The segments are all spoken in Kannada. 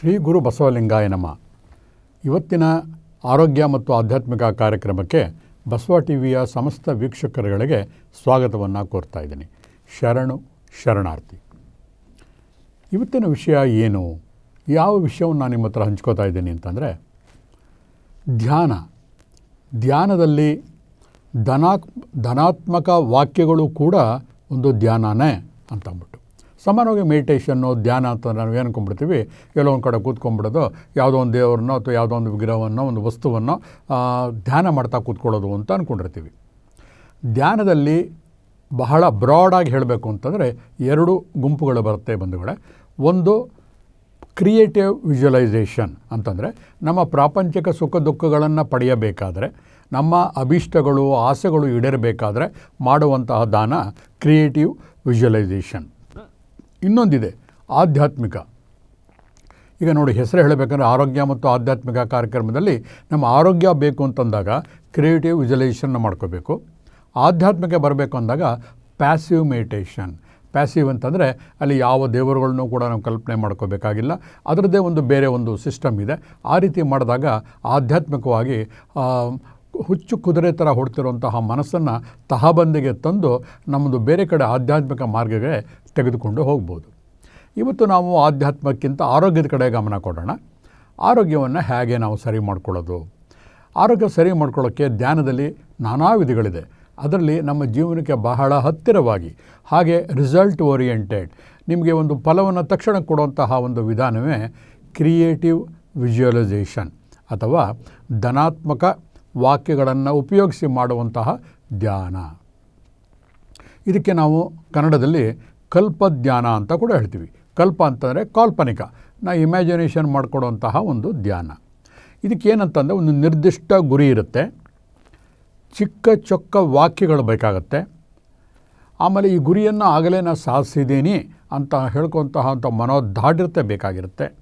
ಶ್ರೀ ಗುರು ಬಸವಲಿಂಗಾಯ ನಮ. ಇವತ್ತಿನ ಆರೋಗ್ಯ ಮತ್ತು ಆಧ್ಯಾತ್ಮಿಕ ಕಾರ್ಯಕ್ರಮಕ್ಕೆ ಬಸವ ಟಿ ವಿಯ ಸಮಸ್ತ ವೀಕ್ಷಕರುಗಳಿಗೆ ಸ್ವಾಗತವನ್ನು ಕೋರ್ತಾ ಇದ್ದೀನಿ. ಶರಣು, ಶರಣಾರ್ಥಿ. ಇವತ್ತಿನ ವಿಷಯ ಏನು? ಯಾವ ವಿಷಯವನ್ನು ನಾನು ನಿಮ್ಮ ಹತ್ರ ಹಂಚ್ಕೋತಾ ಇದ್ದೀನಿ ಅಂತಂದರೆ, ಧ್ಯಾನ. ಧ್ಯಾನದಲ್ಲಿ ಧನಾತ್ ಧನಾತ್ಮಕ ವಾಕ್ಯಗಳು ಕೂಡ ಒಂದು ಧ್ಯಾನನೇ ಅಂತ ಸಾಮಾನ್ಯವಾಗಿ ಮೆಡಿಟೇಷನ್ನು ಧ್ಯಾನ ಅಂತ ನಾವು ಏನು ಅನ್ಕೊಂಡ್ಬಿಡ್ತೀವಿ? ಎಲ್ಲೋ ಒಂದು ಕಡೆ ಕೂತ್ಕೊಂಡ್ಬಿಡೋದು, ಯಾವುದೋ ಒಂದು ದೇವರನ್ನೋ ಅಥವಾ ಯಾವುದೋ ಒಂದು ವಿಗ್ರಹವನ್ನು, ಒಂದು ವಸ್ತುವನ್ನು ಧ್ಯಾನ ಮಾಡ್ತಾ ಕೂತ್ಕೊಳ್ಳೋದು ಅಂತ ಅಂದ್ಕೊಂಡಿರ್ತೀವಿ ಧ್ಯಾನದಲ್ಲಿ ಬಹಳ ಬ್ರಾಡಾಗಿ ಹೇಳಬೇಕು ಅಂತಂದರೆ ಎರಡು ಗುಂಪುಗಳು ಬರುತ್ತೆ ಬಂಧುಗಳೇ. ಒಂದು ಕ್ರಿಯೇಟಿವ್ ವಿಜುವಲೈಸೇಷನ್ ಅಂತಂದರೆ ನಮ್ಮ ಪ್ರಾಪಂಚಿಕ ಸುಖ ದುಃಖಗಳನ್ನು ಪಡೆಯಬೇಕಾದರೆ, ನಮ್ಮ ಅಭೀಷ್ಟಗಳು, ಆಸೆಗಳು ಈಡೇರಬೇಕಾದ್ರೆ ಮಾಡುವಂತಹ ದಾನ ಕ್ರಿಯೇಟಿವ್ ವಿಜುವಲೈಸೇಷನ್ ಇನ್ನೊಂದಿದೆ, ಆಧ್ಯಾತ್ಮಿಕ. ಈಗ ನೋಡಿ, ಹೆಸರು ಹೇಳಬೇಕಂದ್ರೆ ಆರೋಗ್ಯ ಮತ್ತು ಆಧ್ಯಾತ್ಮಿಕ ಕಾರ್ಯಕ್ರಮದಲ್ಲಿ ನಮ್ಮ ಆರೋಗ್ಯ ಬೇಕು ಅಂತಂದಾಗ ಕ್ರಿಯೇಟಿವ್ ವಿಜುಲೇಷನ್ನ ಮಾಡ್ಕೋಬೇಕು. ಆಧ್ಯಾತ್ಮಿಕ ಬರಬೇಕು ಅಂದಾಗ ಪ್ಯಾಸಿವ್ ಮೆಡಿಟೇಷನ್ ಪ್ಯಾಸಿವ್ ಅಂತಂದರೆ ಅಲ್ಲಿ ಯಾವ ದೇವರುಗಳನ್ನು ಕೂಡ ನಾವು ಕಲ್ಪನೆ ಮಾಡ್ಕೋಬೇಕಾಗಿಲ್ಲ. ಅದರದ್ದೇ ಒಂದು ಬೇರೆ ಒಂದು ಸಿಸ್ಟಮ್ ಇದೆ. ಆ ರೀತಿ ಮಾಡಿದಾಗ ಆಧ್ಯಾತ್ಮಿಕವಾಗಿ ಹುಚ್ಚು ಕುದುರೆ ಥರ ಹೊಡ್ತಿರುವಂತಹ ಮನಸ್ಸನ್ನು ತಹಬಂದಿಗೆ ತಂದು ನಮ್ಮದು ಬೇರೆ ಕಡೆ ಆಧ್ಯಾತ್ಮಿಕ ಮಾರ್ಗಕ್ಕೆ ತೆಗೆದುಕೊಂಡು ಹೋಗ್ಬೋದು. ಇವತ್ತು ನಾವು ಆಧ್ಯಾತ್ಮಕ್ಕಿಂತ ಆರೋಗ್ಯದ ಕಡೆ ಗಮನ ಕೊಡೋಣ. ಆರೋಗ್ಯವನ್ನು ಹೇಗೆ ನಾವು ಸರಿ ಮಾಡ್ಕೊಳ್ಳೋದು? ಆರೋಗ್ಯ ಸರಿ ಮಾಡ್ಕೊಳ್ಳೋಕ್ಕೆ ಧ್ಯಾನದಲ್ಲಿ ನಾನಾ ವಿಧಿಗಳಿದೆ. ಅದರಲ್ಲಿ ನಮ್ಮ ಜೀವನಕ್ಕೆ ಬಹಳ ಹತ್ತಿರವಾಗಿ, ಹಾಗೆ ರಿಸಲ್ಟ್ ಓರಿಯೆಂಟೆಡ್ ನಿಮಗೆ ಒಂದು ಫಲವನ್ನು ತಕ್ಷಣ ಕೊಡುವಂತಹ ಒಂದು ವಿಧಾನವೇ ಕ್ರಿಯೇಟಿವ್ ವಿಜುವಲೈಸೇಷನ್ ಅಥವಾ ಧನಾತ್ಮಕ ವಾಕ್ಯಗಳನ್ನು ಉಪಯೋಗಿಸಿ ಮಾಡುವಂತಹ ಧ್ಯಾನ. ಇದಕ್ಕೆ ನಾವು ಕನ್ನಡದಲ್ಲಿ ಕಲ್ಪಧ್ಯಾನ ಅಂತ ಕೂಡ ಹೇಳ್ತೀವಿ. ಕಲ್ಪ ಅಂತಂದರೆ ಕಾಲ್ಪನಿಕ. ನಾ ಇಮ್ಯಾಜಿನೇಷನ್ ಮಾಡಿಕೊಡುವಂತಹ ಒಂದು ಧ್ಯಾನ. ಇದಕ್ಕೇನಂತಂದರೆ ಒಂದು ನಿರ್ದಿಷ್ಟ ಗುರಿ ಇರುತ್ತೆ. ಚಿಕ್ಕ ಚೊಕ್ಕ ವಾಕ್ಯಗಳು ಬೇಕಾಗತ್ತೆ. ಆಮೇಲೆ ಈ ಗುರಿಯನ್ನು ಆಗಲೇ ನಾನು ಸಾಧಿಸಿದ್ದೀನಿ ಅಂತ ಹೇಳ್ಕೊತಹ ಅಂಥ ಮನೋದಾಢ್ಯತೆ ಬೇಕಾಗಿರುತ್ತೆ.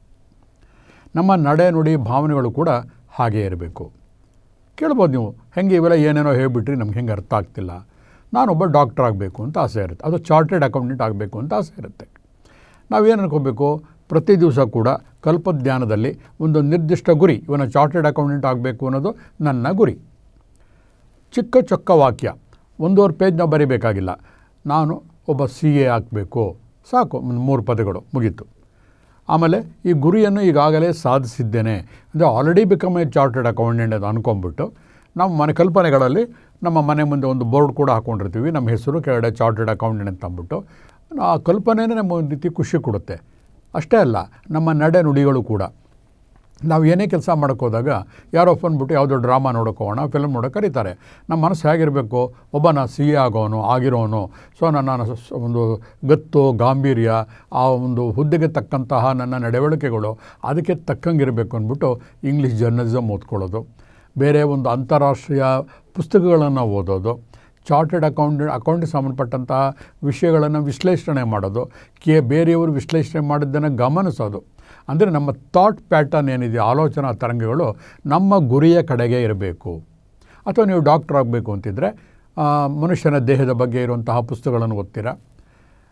ನಮ್ಮ ನಡೆ ನುಡಿ ಭಾವನೆಗಳು ಕೂಡ ಹಾಗೇ ಇರಬೇಕು. ಕೇಳ್ಬೋದು ನೀವು, ಹೆಂಗೆ ಇವೆಲ್ಲ ಏನೇನೋ ಹೇಳಿಬಿಟ್ರಿ ನಮ್ಗೆ ಹೆಂಗೆ ಅರ್ಥ ಆಗ್ತಿಲ್ಲ. ನಾನೊಬ್ಬ ಡಾಕ್ಟರ್ ಆಗಬೇಕು ಅಂತ ಆಸೆ ಇರುತ್ತೆ. ಅದು ಚಾರ್ಟೆಡ್ ಅಕೌಂಟೆಂಟ್ ಆಗಬೇಕು ಅಂತ ಆಸೆ ಇರುತ್ತೆ. ನಾವೇನು ಅನ್ಕೋಬೇಕು? ಪ್ರತಿ ದಿವಸ ಕೂಡ ಕಲ್ಪಧ್ಯಾನದಲ್ಲಿ ಒಂದು ನಿರ್ದಿಷ್ಟ ಗುರಿ, ಇವನ ಚಾರ್ಟೆಡ್ ಅಕೌಂಟೆಂಟ್ ಆಗಬೇಕು ಅನ್ನೋದು ನನ್ನ ಗುರಿ. ಚಿಕ್ಕ ಚೊಕ್ಕ ವಾಕ್ಯ. ಒಂದೂವರೆ ಪೇಜ್ ನಾವು ಬರೀಬೇಕಾಗಿಲ್ಲ. ನಾನು ಒಬ್ಬ ಸಿ ಎ ಆಗಬೇಕು. ಸಾಕು ಮೂರು ಪದಗಳು, ಮುಗೀತು. ಆಮೇಲೆ ಈ ಗುರಿಯನ್ನು ಈಗಾಗಲೇ ಸಾಧಿಸಿದ್ದೇನೆ. ಅಂದರೆ already become a chartered accountant ಅಂತ ಅಂದ್ಕೊಂಬಿಟ್ಟು ನಮ್ಮ ಮನೆ ಕಲ್ಪನೆಗಳಲ್ಲಿ ನಮ್ಮ ಮನೆ ಮುಂದೆ ಒಂದು ಬೋರ್ಡ್ ಕೂಡ ಹಾಕ್ಕೊಂಡಿರ್ತೀವಿ ನಮ್ಮ ಹೆಸರು, ಕೆಳಗಡೆ ಚಾರ್ಟೆಡ್ ಅಕೌಂಟೆಂಟ್ ಅಂತ ಅಂದ್ಬಿಟ್ಟು. ಆ ಕಲ್ಪನೆಯೇ ನಮ್ಮ ಒಂದು ರೀತಿ ಖುಷಿ ಕೊಡುತ್ತೆ. ಅಷ್ಟೇ ಅಲ್ಲ, ನಮ್ಮ ನಡೆ ನುಡಿಗಳು ಕೂಡ. ನಾವು ಏನೇ ಕೆಲಸ ಮಾಡೋಕ್ಕೋದಾಗ ಯಾರೋ ಬಿಟ್ಟು ಯಾವುದೋ ಡ್ರಾಮಾ ನೋಡೋಕೆ ಹೋಗೋಣ, ಫಿಲ್ಮ್ ನೋಡೋಕೆ ಕರೀತಾರೆ. ನಮ್ಮ ಮನಸ್ಸು ಹೇಗಿರಬೇಕು? ಒಬ್ಬ ನಾ ಸಿ ಎ ಆಗೋನು, ಆಗಿರೋನು. ಸೊ, ನನ್ನ ಒಂದು ಗತ್ತು, ಗಾಂಭೀರ್ಯ, ಆ ಒಂದು ಹುದ್ದೆಗೆ ತಕ್ಕಂತಹ ನನ್ನ ನಡವಳಿಕೆಗಳು, ಅದಕ್ಕೆ ತಕ್ಕಂಗಿರಬೇಕು ಅಂದ್ಬಿಟ್ಟು ಇಂಗ್ಲೀಷ್ ಜರ್ನಲಿಸಮ್ ಓದ್ಕೊಳ್ಳೋದು. ಬೇರೆ ಒಂದು ಅಂತಾರಾಷ್ಟ್ರೀಯ ಪುಸ್ತಕಗಳನ್ನು ಓದೋದು, ಚಾರ್ಟೆಡ್ ಅಕೌಂಟ್ ಅಕೌಂಟಿಗೆ ಸಂಬಂಧಪಟ್ಟಂತಹ ವಿಷಯಗಳನ್ನು ವಿಶ್ಲೇಷಣೆ ಮಾಡೋದು, ಕೆ ಬೇರೆಯವರು ವಿಶ್ಲೇಷಣೆ ಮಾಡಿದ್ದನ್ನು ಗಮನಿಸೋದು. ಅಂದರೆ ನಮ್ಮ ಥಾಟ್ ಪ್ಯಾಟರ್ನ್ ಏನಿದೆ, ಆಲೋಚನಾ ತರಂಗಗಳು ನಮ್ಮ ಗುರಿಯ ಕಡೆಗೆ ಇರಬೇಕು. ಅಥವಾ ನೀವು ಡಾಕ್ಟರ್ ಆಗಬೇಕು ಅಂತಿದ್ದರೆ ಮನುಷ್ಯನ ದೇಹದ ಬಗ್ಗೆ ಇರುವಂತಹ ಪುಸ್ತಕಗಳನ್ನು ಓದ್ತೀರಾ?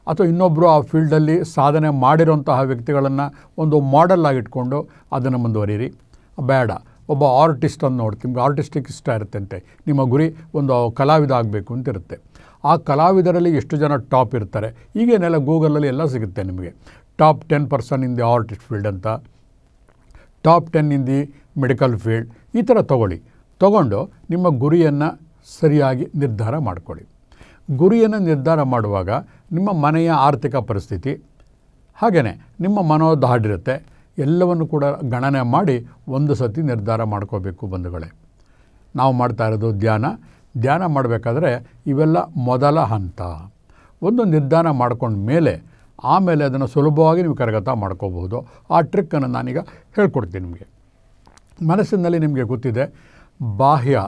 ಅಥವಾ ಇನ್ನೊಬ್ಬರು ಆ ಫೀಲ್ಡಲ್ಲಿ ಸಾಧನೆ ಮಾಡಿರೋಂತಹ ವ್ಯಕ್ತಿಗಳನ್ನು ಒಂದು ಮಾಡೆಲ್ ಆಗಿಟ್ಕೊಂಡು ಅದನ್ನು ಮುಂದುವರಿಯಿರಿ. ಬೇಡ. ಒಬ್ಬ ಆರ್ಟಿಸ್ಟ್ ಅಂತ ನೋಡಿ ನಿಮ್ಗೆ ಆರ್ಟಿಸ್ಟಿಕ್ ಇಷ್ಟ ಇರುತ್ತೆ ಅಂತೆ ನಿಮ್ಮ ಗುರಿ ಒಂದು ಕಲಾವಿದ ಆಗಬೇಕು ಅಂತ ಇರುತ್ತೆ. ಆ ಕಲಾವಿದರಲ್ಲಿ ಎಷ್ಟು ಜನ ಟಾಪ್ ಇರ್ತಾರೆ? ಈಗೇನೆಲ್ಲ ಗೂಗಲಲ್ಲಿ ಎಲ್ಲ ಸಿಗುತ್ತೆ ನಿಮಗೆ. Top ten person in the artist field ಅಂತ. Top ten in the medical field. ಈ ಥರ ತಗೊಳ್ಳಿ. ತಗೊಂಡು ನಿಮ್ಮ ಗುರಿಯನ್ನು ಸರಿಯಾಗಿ ನಿರ್ಧಾರ ಮಾಡಿಕೊಳ್ಳಿ. ಗುರಿಯನ್ನು ನಿರ್ಧಾರ ಮಾಡುವಾಗ ನಿಮ್ಮ ಮನೆಯ ಆರ್ಥಿಕ ಪರಿಸ್ಥಿತಿ ಹಾಗೆಯೇ ನಿಮ್ಮ ಮನೋದಾಢ್ಯತೆ ಎಲ್ಲವನ್ನು ಕೂಡ ಗಣನೆ ಮಾಡಿ ಒಂದು ಸತಿ ನಿರ್ಧಾರ ಮಾಡ್ಕೋಬೇಕು ಬಂಧುಗಳೇ. ನಾವು ಮಾಡ್ತಾ ಇರೋದು ಧ್ಯಾನ. ಧ್ಯಾನ ಮಾಡಬೇಕಾದ್ರೆ ಇವೆಲ್ಲ ಮೊದಲ ಹಂತ. ಒಂದು ನಿರ್ಧಾರ ಮಾಡ್ಕೊಂಡ ಮೇಲೆ ಆಮೇಲೆ ಅದನ್ನು ಸುಲಭವಾಗಿ ನೀವು ಕರಗತ ಮಾಡ್ಕೋಬಹುದು. ಆ ಟ್ರಿಕ್ಕನ್ನು ನಾನೀಗ ಹೇಳ್ಕೊಡ್ತೀನಿ ನಿಮಗೆ. ಮನಸ್ಸಿನಲ್ಲಿ ನಿಮಗೆ ಗೊತ್ತಿದೆ, ಬಾಹ್ಯ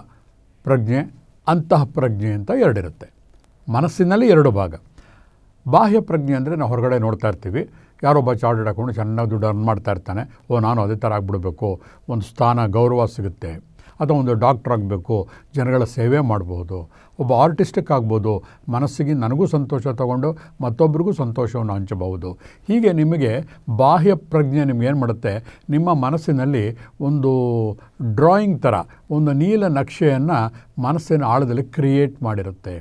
ಪ್ರಜ್ಞೆ ಅಂತಃ ಪ್ರಜ್ಞೆ ಅಂತ ಎರಡಿರುತ್ತೆ. ಮನಸ್ಸಿನಲ್ಲಿ ಎರಡು ಭಾಗ. ಬಾಹ್ಯ ಪ್ರಜ್ಞೆ ಅಂದರೆ ನಾವು ಹೊರಗಡೆ ನೋಡ್ತಾ ಇರ್ತೀವಿ. ಯಾರೊಬ್ಬ ಚಾರ್ಟೆಡ್ ಹಾಕೊಂಡು ಚೆನ್ನಾಗಿ ದುಡ್ಡು ಅರ್ನ್ ಮಾಡ್ತಾ ಇರ್ತಾನೆ. ಓ, ನಾನು ಅದೇ ಥರ ಆಗಿಬಿಡಬೇಕು. ಒಂದು ಸ್ಥಾನ ಗೌರವ ಸಿಗುತ್ತೆ. ಅಥವಾ ಒಂದು ಡಾಕ್ಟ್ರ್ ಆಗಬೇಕು, ಜನಗಳ ಸೇವೆ ಮಾಡ್ಬೋದು. ಒಬ್ಬ ಆರ್ಟಿಸ್ಟಿಕ್ ಆಗ್ಬೋದು. ಮನಸ್ಸಿಗೆ ನನಗೂ ಸಂತೋಷ ತಗೊಂಡು ಮತ್ತೊಬ್ಬರಿಗೂ ಸಂತೋಷವನ್ನು ಹಂಚಬಹುದು. ಹೀಗೆ ನಿಮಗೆ ಬಾಹ್ಯ ಪ್ರಜ್ಞೆ ನಿಮ್ಗೇನು ಮಾಡುತ್ತೆ? ನಿಮ್ಮ ಮನಸ್ಸಿನಲ್ಲಿ ಒಂದು ಡ್ರಾಯಿಂಗ್ ಥರ, ಒಂದು ನೀಲ ನಕ್ಷೆಯನ್ನು ಮನಸ್ಸಿನ ಆಳದಲ್ಲಿ ಕ್ರಿಯೇಟ್ ಮಾಡಿರುತ್ತೆ.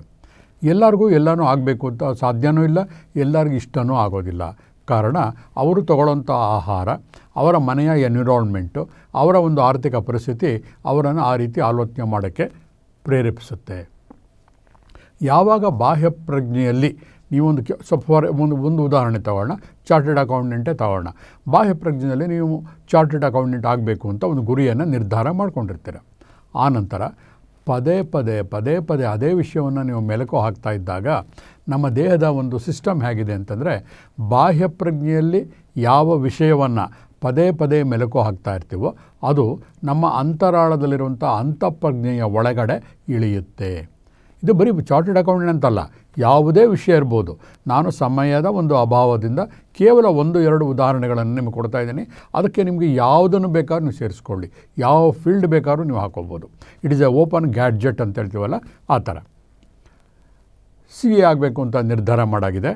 ಎಲ್ಲರಿಗೂ ಎಲ್ಲನೂ ಆಗಬೇಕು ಅಂತ ಸಾಧ್ಯವೂ ಇಲ್ಲ, ಎಲ್ಲರಿಗೂ ಇಷ್ಟನೂ ಆಗೋದಿಲ್ಲ. ಕಾರಣ ಅವರು ತಗೊಳ್ಳೋಂಥ ಆಹಾರ, ಅವರ ಮನೆಯ ಎನ್ವಿರಾನ್ಮೆಂಟು ಅವರ ಒಂದು ಆರ್ಥಿಕ ಪರಿಸ್ಥಿತಿ ಅವರನ್ನು ಆ ರೀತಿ ಆಲೋಚನೆ ಮಾಡೋಕ್ಕೆ ಪ್ರೇರೇಪಿಸುತ್ತೆ. ಯಾವಾಗ ಬಾಹ್ಯ ಪ್ರಜ್ಞೆಯಲ್ಲಿ ನೀವೊಂದು ಕೆ, ಸ್ವಲ್ಪ ಒಂದು ಒಂದು ಉದಾಹರಣೆ ತಗೊಳ್ಳೋಣ ಚಾರ್ಟೆಡ್ ಅಕೌಂಟೆಂಟೇ ತಗೊಳ್ಳೋಣ. ಬಾಹ್ಯ ಪ್ರಜ್ಞೆಯಲ್ಲಿ ನೀವು ಚಾರ್ಟೆಡ್ ಅಕೌಂಟೆಂಟ್ ಆಗಬೇಕು ಅಂತ ಒಂದು ಗುರಿಯನ್ನು ನಿರ್ಧಾರ ಮಾಡ್ಕೊಂಡಿರ್ತೀರ. ಆನಂತರ ಪದೇ ಪದೇ ಪದೇ ಪದೇ ಅದೇ ವಿಷಯವನ್ನು ನೀವು ಮೆಲುಕು ಹಾಕ್ತಾ ಇದ್ದಾಗ ನಮ್ಮ ದೇಹದ ಒಂದು ಸಿಸ್ಟಮ್ ಹೇಗಿದೆ ಅಂತಂದರೆ ಬಾಹ್ಯ ಪ್ರಜ್ಞೆಯಲ್ಲಿ ಯಾವ ವಿಷಯವನ್ನು ಪದೇ ಪದೇ ಮೆಲುಕು ಹಾಕ್ತಾ ಇರ್ತೀವೋ ಅದು ನಮ್ಮ ಅಂತರಾಳದಲ್ಲಿರುವಂಥ ಅಂತಃಪ್ರಜ್ಞೆಯ ಒಳಗಡೆ ಇಳಿಯುತ್ತೆ. ಇದು ಬರೀ ಚಾರ್ಟೆಡ್ ಅಕೌಂಟೆಂಟ್ ಅಂತಲ್ಲ ಯಾವುದೇ ವಿಷಯ ಇರ್ಬೋದು. ನಾನು ಸಮಯದ ಒಂದು ಅಭಾವದಿಂದ ಕೇವಲ ಒಂದು, ಎರಡು ಉದಾಹರಣೆಗಳನ್ನು ನಿಮಗೆ ಕೊಡ್ತಾ ಇದ್ದೀನಿ. ಅದಕ್ಕೆ ನಿಮಗೆ ಯಾವುದನ್ನು ಬೇಕಾದ್ರೂ ನೀವು ಸೇರಿಸ್ಕೊಳ್ಳಿ. ಯಾವ ಫೀಲ್ಡ್ ಬೇಕಾದ್ರೂ ನೀವು ಹಾಕೋಬೋದು. It is a open gadget ಅಂತ ಹೇಳ್ತೀವಲ್ಲ, ಆ ಥರ. ಸಿ ಎ ಆಗಬೇಕು ಅಂತ ನಿರ್ಧಾರ ಮಾಡಾಗಿದೆ.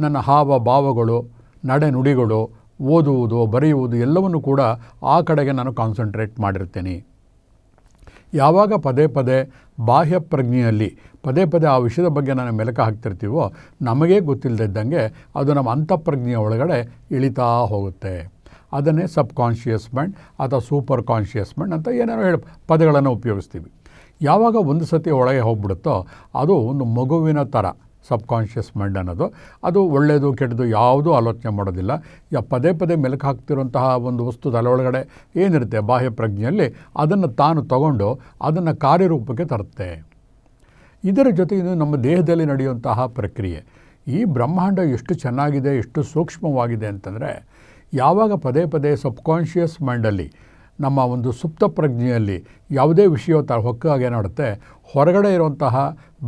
ನನ್ನ ಹಾವ, ಭಾವಗಳು ನಡೆನುಡಿಗಳು ಓದುವುದು, ಬರೆಯುವುದು ಎಲ್ಲವನ್ನು ಕೂಡ ಆ ಕಡೆಗೆ ನಾನು ಕಾನ್ಸಂಟ್ರೇಟ್ ಮಾಡಿರ್ತೀನಿ. ಯಾವಾಗ ಪದೇ ಪದೇ ಬಾಹ್ಯ ಪ್ರಜ್ಞೆಯಲ್ಲಿ, ಪದೇ ಪದೇ ಆ ವಿಷಯದ ಬಗ್ಗೆ ನಾನು ಮೆಲಕ ಹಾಕ್ತಿರ್ತೀವೋ, ನಮಗೇ ಗೊತ್ತಿಲ್ಲದಿದ್ದಂಗೆ ಅದು ನಮ್ಮ ಅಂತಃಪ್ರಜ್ಞೆಯ ಒಳಗಡೆ ಇಳಿತಾ ಹೋಗುತ್ತೆ. ಅದನ್ನೇ ಸಬ್ ಕಾನ್ಷಿಯಸ್ ಮೈಂಡ್ ಅಥವಾ ಸೂಪರ್ ಕಾನ್ಷಿಯಸ್ ಮೈಂಡ್ ಅಂತ ಏನೇನೋ ಹೇಳಿ ಪದಗಳನ್ನು ಉಪಯೋಗಿಸ್ತೀವಿ. ಯಾವಾಗ ಒಂದು ಸತಿ ಒಳಗೆ ಹೋಗ್ಬಿಡುತ್ತೋ, ಅದು ಒಂದು ಮಗುವಿನ ಥರ. ಸಬ್ ಕಾನ್ಷಿಯಸ್ ಮೈಂಡ್ ಅನ್ನೋದು. ಅದು ಒಳ್ಳೆಯದು ಕೆಟ್ಟದು ಯಾವುದೂ ಆಲೋಚನೆ ಮಾಡೋದಿಲ್ಲ. ಪದೇ ಪದೇ ಮೆಲುಕು ಹಾಕ್ತಿರುವಂತಹ ಒಂದು ವಸ್ತು ತಲೆ ಒಳಗಡೆ ಏನಿರುತ್ತೆ ಬಾಹ್ಯ ಪ್ರಜ್ಞೆಯಲ್ಲಿ, ಅದನ್ನು ತಾನು ತಗೊಂಡು ಅದನ್ನು ಕಾರ್ಯರೂಪಕ್ಕೆ ತರುತ್ತೆ. ಇದರ ಜೊತೆಗೆ ನಮ್ಮ ದೇಹದಲ್ಲಿ ನಡೆಯುವಂತಹ ಪ್ರಕ್ರಿಯೆ. ಈ ಬ್ರಹ್ಮಾಂಡ ಎಷ್ಟು ಚೆನ್ನಾಗಿದೆ, ಎಷ್ಟು ಸೂಕ್ಷ್ಮವಾಗಿದೆ ಅಂತಂದರೆ, ಯಾವಾಗ ಪದೇ ಪದೇ ಸಬ್ಕಾನ್ಷಿಯಸ್ ಮೈಂಡಲ್ಲಿ ನಮ್ಮ ಒಂದು ಸುಪ್ತ ಪ್ರಜ್ಞೆಯಲ್ಲಿ ಯಾವುದೇ ವಿಷಯ ತ ಹೊಕ್ಕಾಗ ಏನಾಡುತ್ತೆ ಹೊರಗಡೆ ಇರುವಂತಹ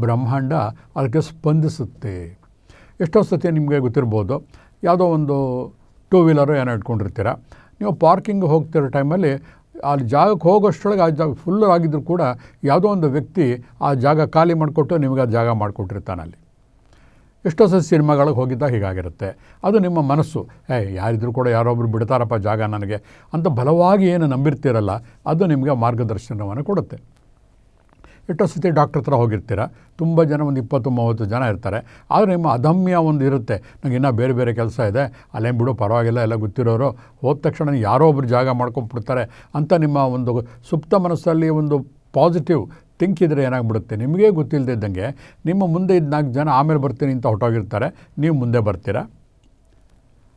ಬ್ರಹ್ಮಾಂಡ ಅದಕ್ಕೆ ಸ್ಪಂದಿಸುತ್ತೆ. ಎಷ್ಟೋ ಸತಿ ನಿಮಗೆ ಗೊತ್ತಿರ್ಬೋದು, ಯಾವುದೋ ಒಂದು ಟೂ ವೀಲರು ಏನೋ ಇಟ್ಕೊಂಡಿರ್ತೀರ. ನೀವು ಪಾರ್ಕಿಂಗ್ ಹೋಗ್ತಿರೋ ಟೈಮಲ್ಲಿ ಅಲ್ಲಿ ಜಾಗಕ್ಕೆ ಹೋಗೋಷ್ಟೊಳಗೆ ಆ ಜಾಗ ಫುಲ್ ಆಗಿದ್ದರೂ ಕೂಡ ಯಾವುದೋ ಒಂದು ವ್ಯಕ್ತಿ ಆ ಜಾಗ ಖಾಲಿ ಮಾಡಿಕೊಟ್ಟು ನಿಮಗೆ ಆ ಜಾಗ ಮಾಡಿಕೊಟ್ಟಿರ್ತಾನೆ ಅಲ್ಲಿ. ಎಷ್ಟೋ ಸತಿ ಸಿನಿಮಾಗಳಿಗೆ ಹೋಗಿದ್ದಾಗ ಹೀಗಾಗಿರುತ್ತೆ. ಅದು ನಿಮ್ಮ ಮನಸ್ಸು. ಏ, ಯಾರಿದ್ರು ಕೂಡ ಯಾರೊಬ್ಬರು ಬಿಡ್ತಾರಪ್ಪ ಜಾಗ ನನಗೆ ಅಂತ ಬಲವಾಗಿ ಏನು ನಂಬಿರ್ತೀರಲ್ಲ, ಅದು ನಿಮಗೆ ಮಾರ್ಗದರ್ಶನವನ್ನು ಕೊಡುತ್ತೆ. ಎಷ್ಟೋ ಸತಿ ಡಾಕ್ಟ್ರ್ ಹತ್ರ ಹೋಗಿರ್ತೀರ, ತುಂಬ ಜನ ಒಂದು ಇಪ್ಪತ್ತು, ಮೂವತ್ತು ಜನ ಇರ್ತಾರೆ, ಆದರೆ ನಿಮ್ಮ ಅದಮ್ಯ ಒಂದು ಇರುತ್ತೆ. ನನಗೆ ಇನ್ನೂ ಬೇರೆ ಬೇರೆ ಕೆಲಸ ಇದೆ, ಅಲ್ಲೇನು ಬಿಡು, ಪರವಾಗಿಲ್ಲ, ಎಲ್ಲ ಗೊತ್ತಿರೋರು, ಹೋದ ತಕ್ಷಣ ಯಾರೋ ಒಬ್ರು ಜಾಗ ಮಾಡ್ಕೊಂಡ್ಬಿಡ್ತಾರೆ ಅಂತ ನಿಮ್ಮ ಒಂದು ಸುಪ್ತ ಮನಸ್ಸಲ್ಲಿ ಒಂದು ಪಾಸಿಟಿವ್ ಥಿಂಕ್ ಇದ್ದರೆ ಏನಾಗ್ಬಿಡುತ್ತೆ? ನಿಮಗೇ ಗೊತ್ತಿಲ್ಲದಿದ್ದಂಗೆ ನಿಮ್ಮ ಮುಂದೆ ಇದ್ದ ನಾಲ್ಕು ಜನ ಆಮೇಲೆ ಬರ್ತೀನಿ ಅಂತ ಹೊಟ್ಟೋಗಿರ್ತಾರೆ ನೀವು ಮುಂದೆ ಬರ್ತೀರಾ?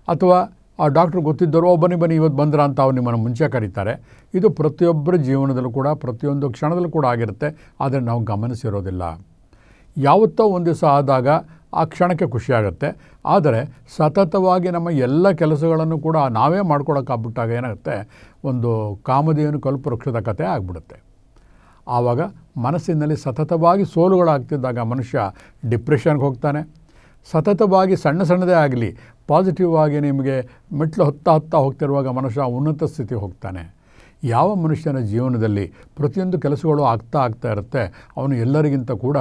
ಅಥವಾ ಆ ಡಾಕ್ಟ್ರ್ ಗೊತ್ತಿದ್ದರು ಓ, ಬನ್ನಿ ಬನ್ನಿ, ಇವತ್ತು ಬಂದ್ರ ಅಂತ ಅವ್ರು ನಿಮ್ಮನ್ನು ಮುಂಚೆ ಕರೀತಾರೆ. ಇದು ಪ್ರತಿಯೊಬ್ಬರ ಜೀವನದಲ್ಲೂ ಕೂಡ, ಪ್ರತಿಯೊಂದು ಕ್ಷಣದಲ್ಲೂ ಕೂಡ ಆಗಿರುತ್ತೆ. ಆದರೆ ನಾವು ಗಮನಿಸಿರೋದಿಲ್ಲ. ಯಾವತ್ತೋ ಒಂದು ದಿವಸ ಆದಾಗ ಆ ಕ್ಷಣಕ್ಕೆ ಖುಷಿಯಾಗುತ್ತೆ. ಆದರೆ ಸತತವಾಗಿ ನಮ್ಮ ಎಲ್ಲ ಕೆಲಸಗಳನ್ನು ಕೂಡ ನಾವೇ ಮಾಡ್ಕೊಳಕ್ಕಾಗ್ಬಿಟ್ಟಾಗ ಏನಾಗುತ್ತೆ? ಒಂದು ಕಾಮಧೇನು ಕಲ್ಪವೃಕ್ಷದ ಕಥೆ ಆಗಿಬಿಡುತ್ತೆ. ಆವಾಗ ಮನಸ್ಸಿನಲ್ಲಿ ಸತತವಾಗಿ ಸೋಲುಗಳಾಗ್ತಿದ್ದಾಗ ಮನುಷ್ಯ ಡಿಪ್ರೆಷನ್ಗೆ ಹೋಗ್ತಾನೆ. ಸತತವಾಗಿ ಸಣ್ಣ ಸಣ್ಣದೇ ಆಗಲಿ, ಪಾಸಿಟಿವ್ ಆಗಿ ನಿಮಗೆ ಮೆಟ್ಲು ಹತ್ತಾ ಹತ್ತಾ ಹೋಗ್ತಿರುವಾಗ ಮನುಷ್ಯ ಉನ್ನತ ಸ್ಥಿತಿ ಹೋಗ್ತಾನೆ. ಯಾವ ಮನುಷ್ಯನ ಜೀವನದಲ್ಲಿ ಪ್ರತಿಯೊಂದು ಕೆಲಸಗಳು ಆಗ್ತಾ ಆಗ್ತಾ ಇರುತ್ತೆ, ಅವನು ಎಲ್ಲರಿಗಿಂತ ಕೂಡ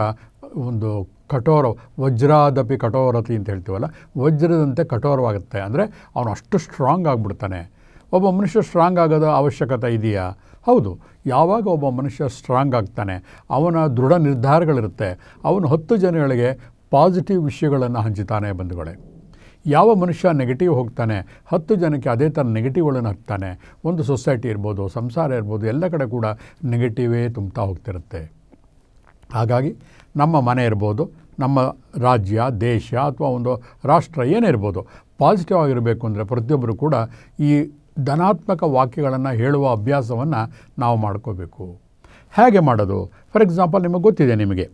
ಒಂದು ಕಠೋರ, ವಜ್ರಾದಪಿ ಕಠೋರತಿ ಅಂತ ಹೇಳ್ತೀವಲ್ಲ, ವಜ್ರದಂತೆ ಕಠೋರವಾಗುತ್ತೆ. ಅಂದರೆ ಅವನು ಅಷ್ಟು ಸ್ಟ್ರಾಂಗ್ ಆಗಿಬಿಡ್ತಾನೆ. ಒಬ್ಬ ಮನುಷ್ಯ ಸ್ಟ್ರಾಂಗ್ ಆಗೋದು ಅವಶ್ಯಕತೆ ಇದೆಯಾ? ಹೌದು, ಯಾವಾಗ ಒಬ್ಬ ಮನುಷ್ಯ ಸ್ಟ್ರಾಂಗ್ ಆಗ್ತಾನೆ, ಅವನ ದೃಢ ನಿರ್ಧಾರಗಳಿರುತ್ತೆ, ಅವನು ಹತ್ತು ಜನಗಳಿಗೆ ಪಾಸಿಟಿವ್ ವಿಷಯಗಳನ್ನು ಹಂಚುತ್ತಾನೆ ಬಂಧುಗಳೇ. ಯಾವ ಮನುಷ್ಯ ನೆಗೆಟಿವ್ ಹೋಗ್ತಾನೆ, ಹತ್ತು ಜನಕ್ಕೆ ಅದೇ ಥರ ನೆಗೆಟಿವ್ಗಳನ್ನು ಹಾಕ್ತಾನೆ, ಒಂದು ಸೊಸೈಟಿ ಇರ್ಬೋದು, ಸಂಸಾರ ಇರ್ಬೋದು, ಎಲ್ಲ ಕಡೆ ಕೂಡ ನೆಗೆಟಿವೇ ತುಂಬ್ತಾ ಹೋಗ್ತಿರುತ್ತೆ. ಹಾಗಾಗಿ ನಮ್ಮ ಮನೆ ಇರ್ಬೋದು, ನಮ್ಮ ರಾಜ್ಯ, ದೇಶ ಅಥವಾ ಒಂದು ರಾಷ್ಟ್ರ ಏನೇ ಇರ್ಬೋದು ಪಾಸಿಟಿವ್ ಆಗಿರಬೇಕು ಅಂದರೆ ಪ್ರತಿಯೊಬ್ಬರು ಕೂಡ ಈ ಧನಾತ್ಮಕ ವಾಕ್ಯಗಳನ್ನು ಹೇಳುವ ಅಭ್ಯಾಸವನ್ನು ನಾವು ಮಾಡ್ಕೋಬೇಕು. ಹೇಗೆ ಮಾಡೋದು? ಫಾರ್ ಎಕ್ಸಾಂಪಲ್ ನಿಮಗೆ ಗೊತ್ತಿದೆ ನಿಮಗೆ.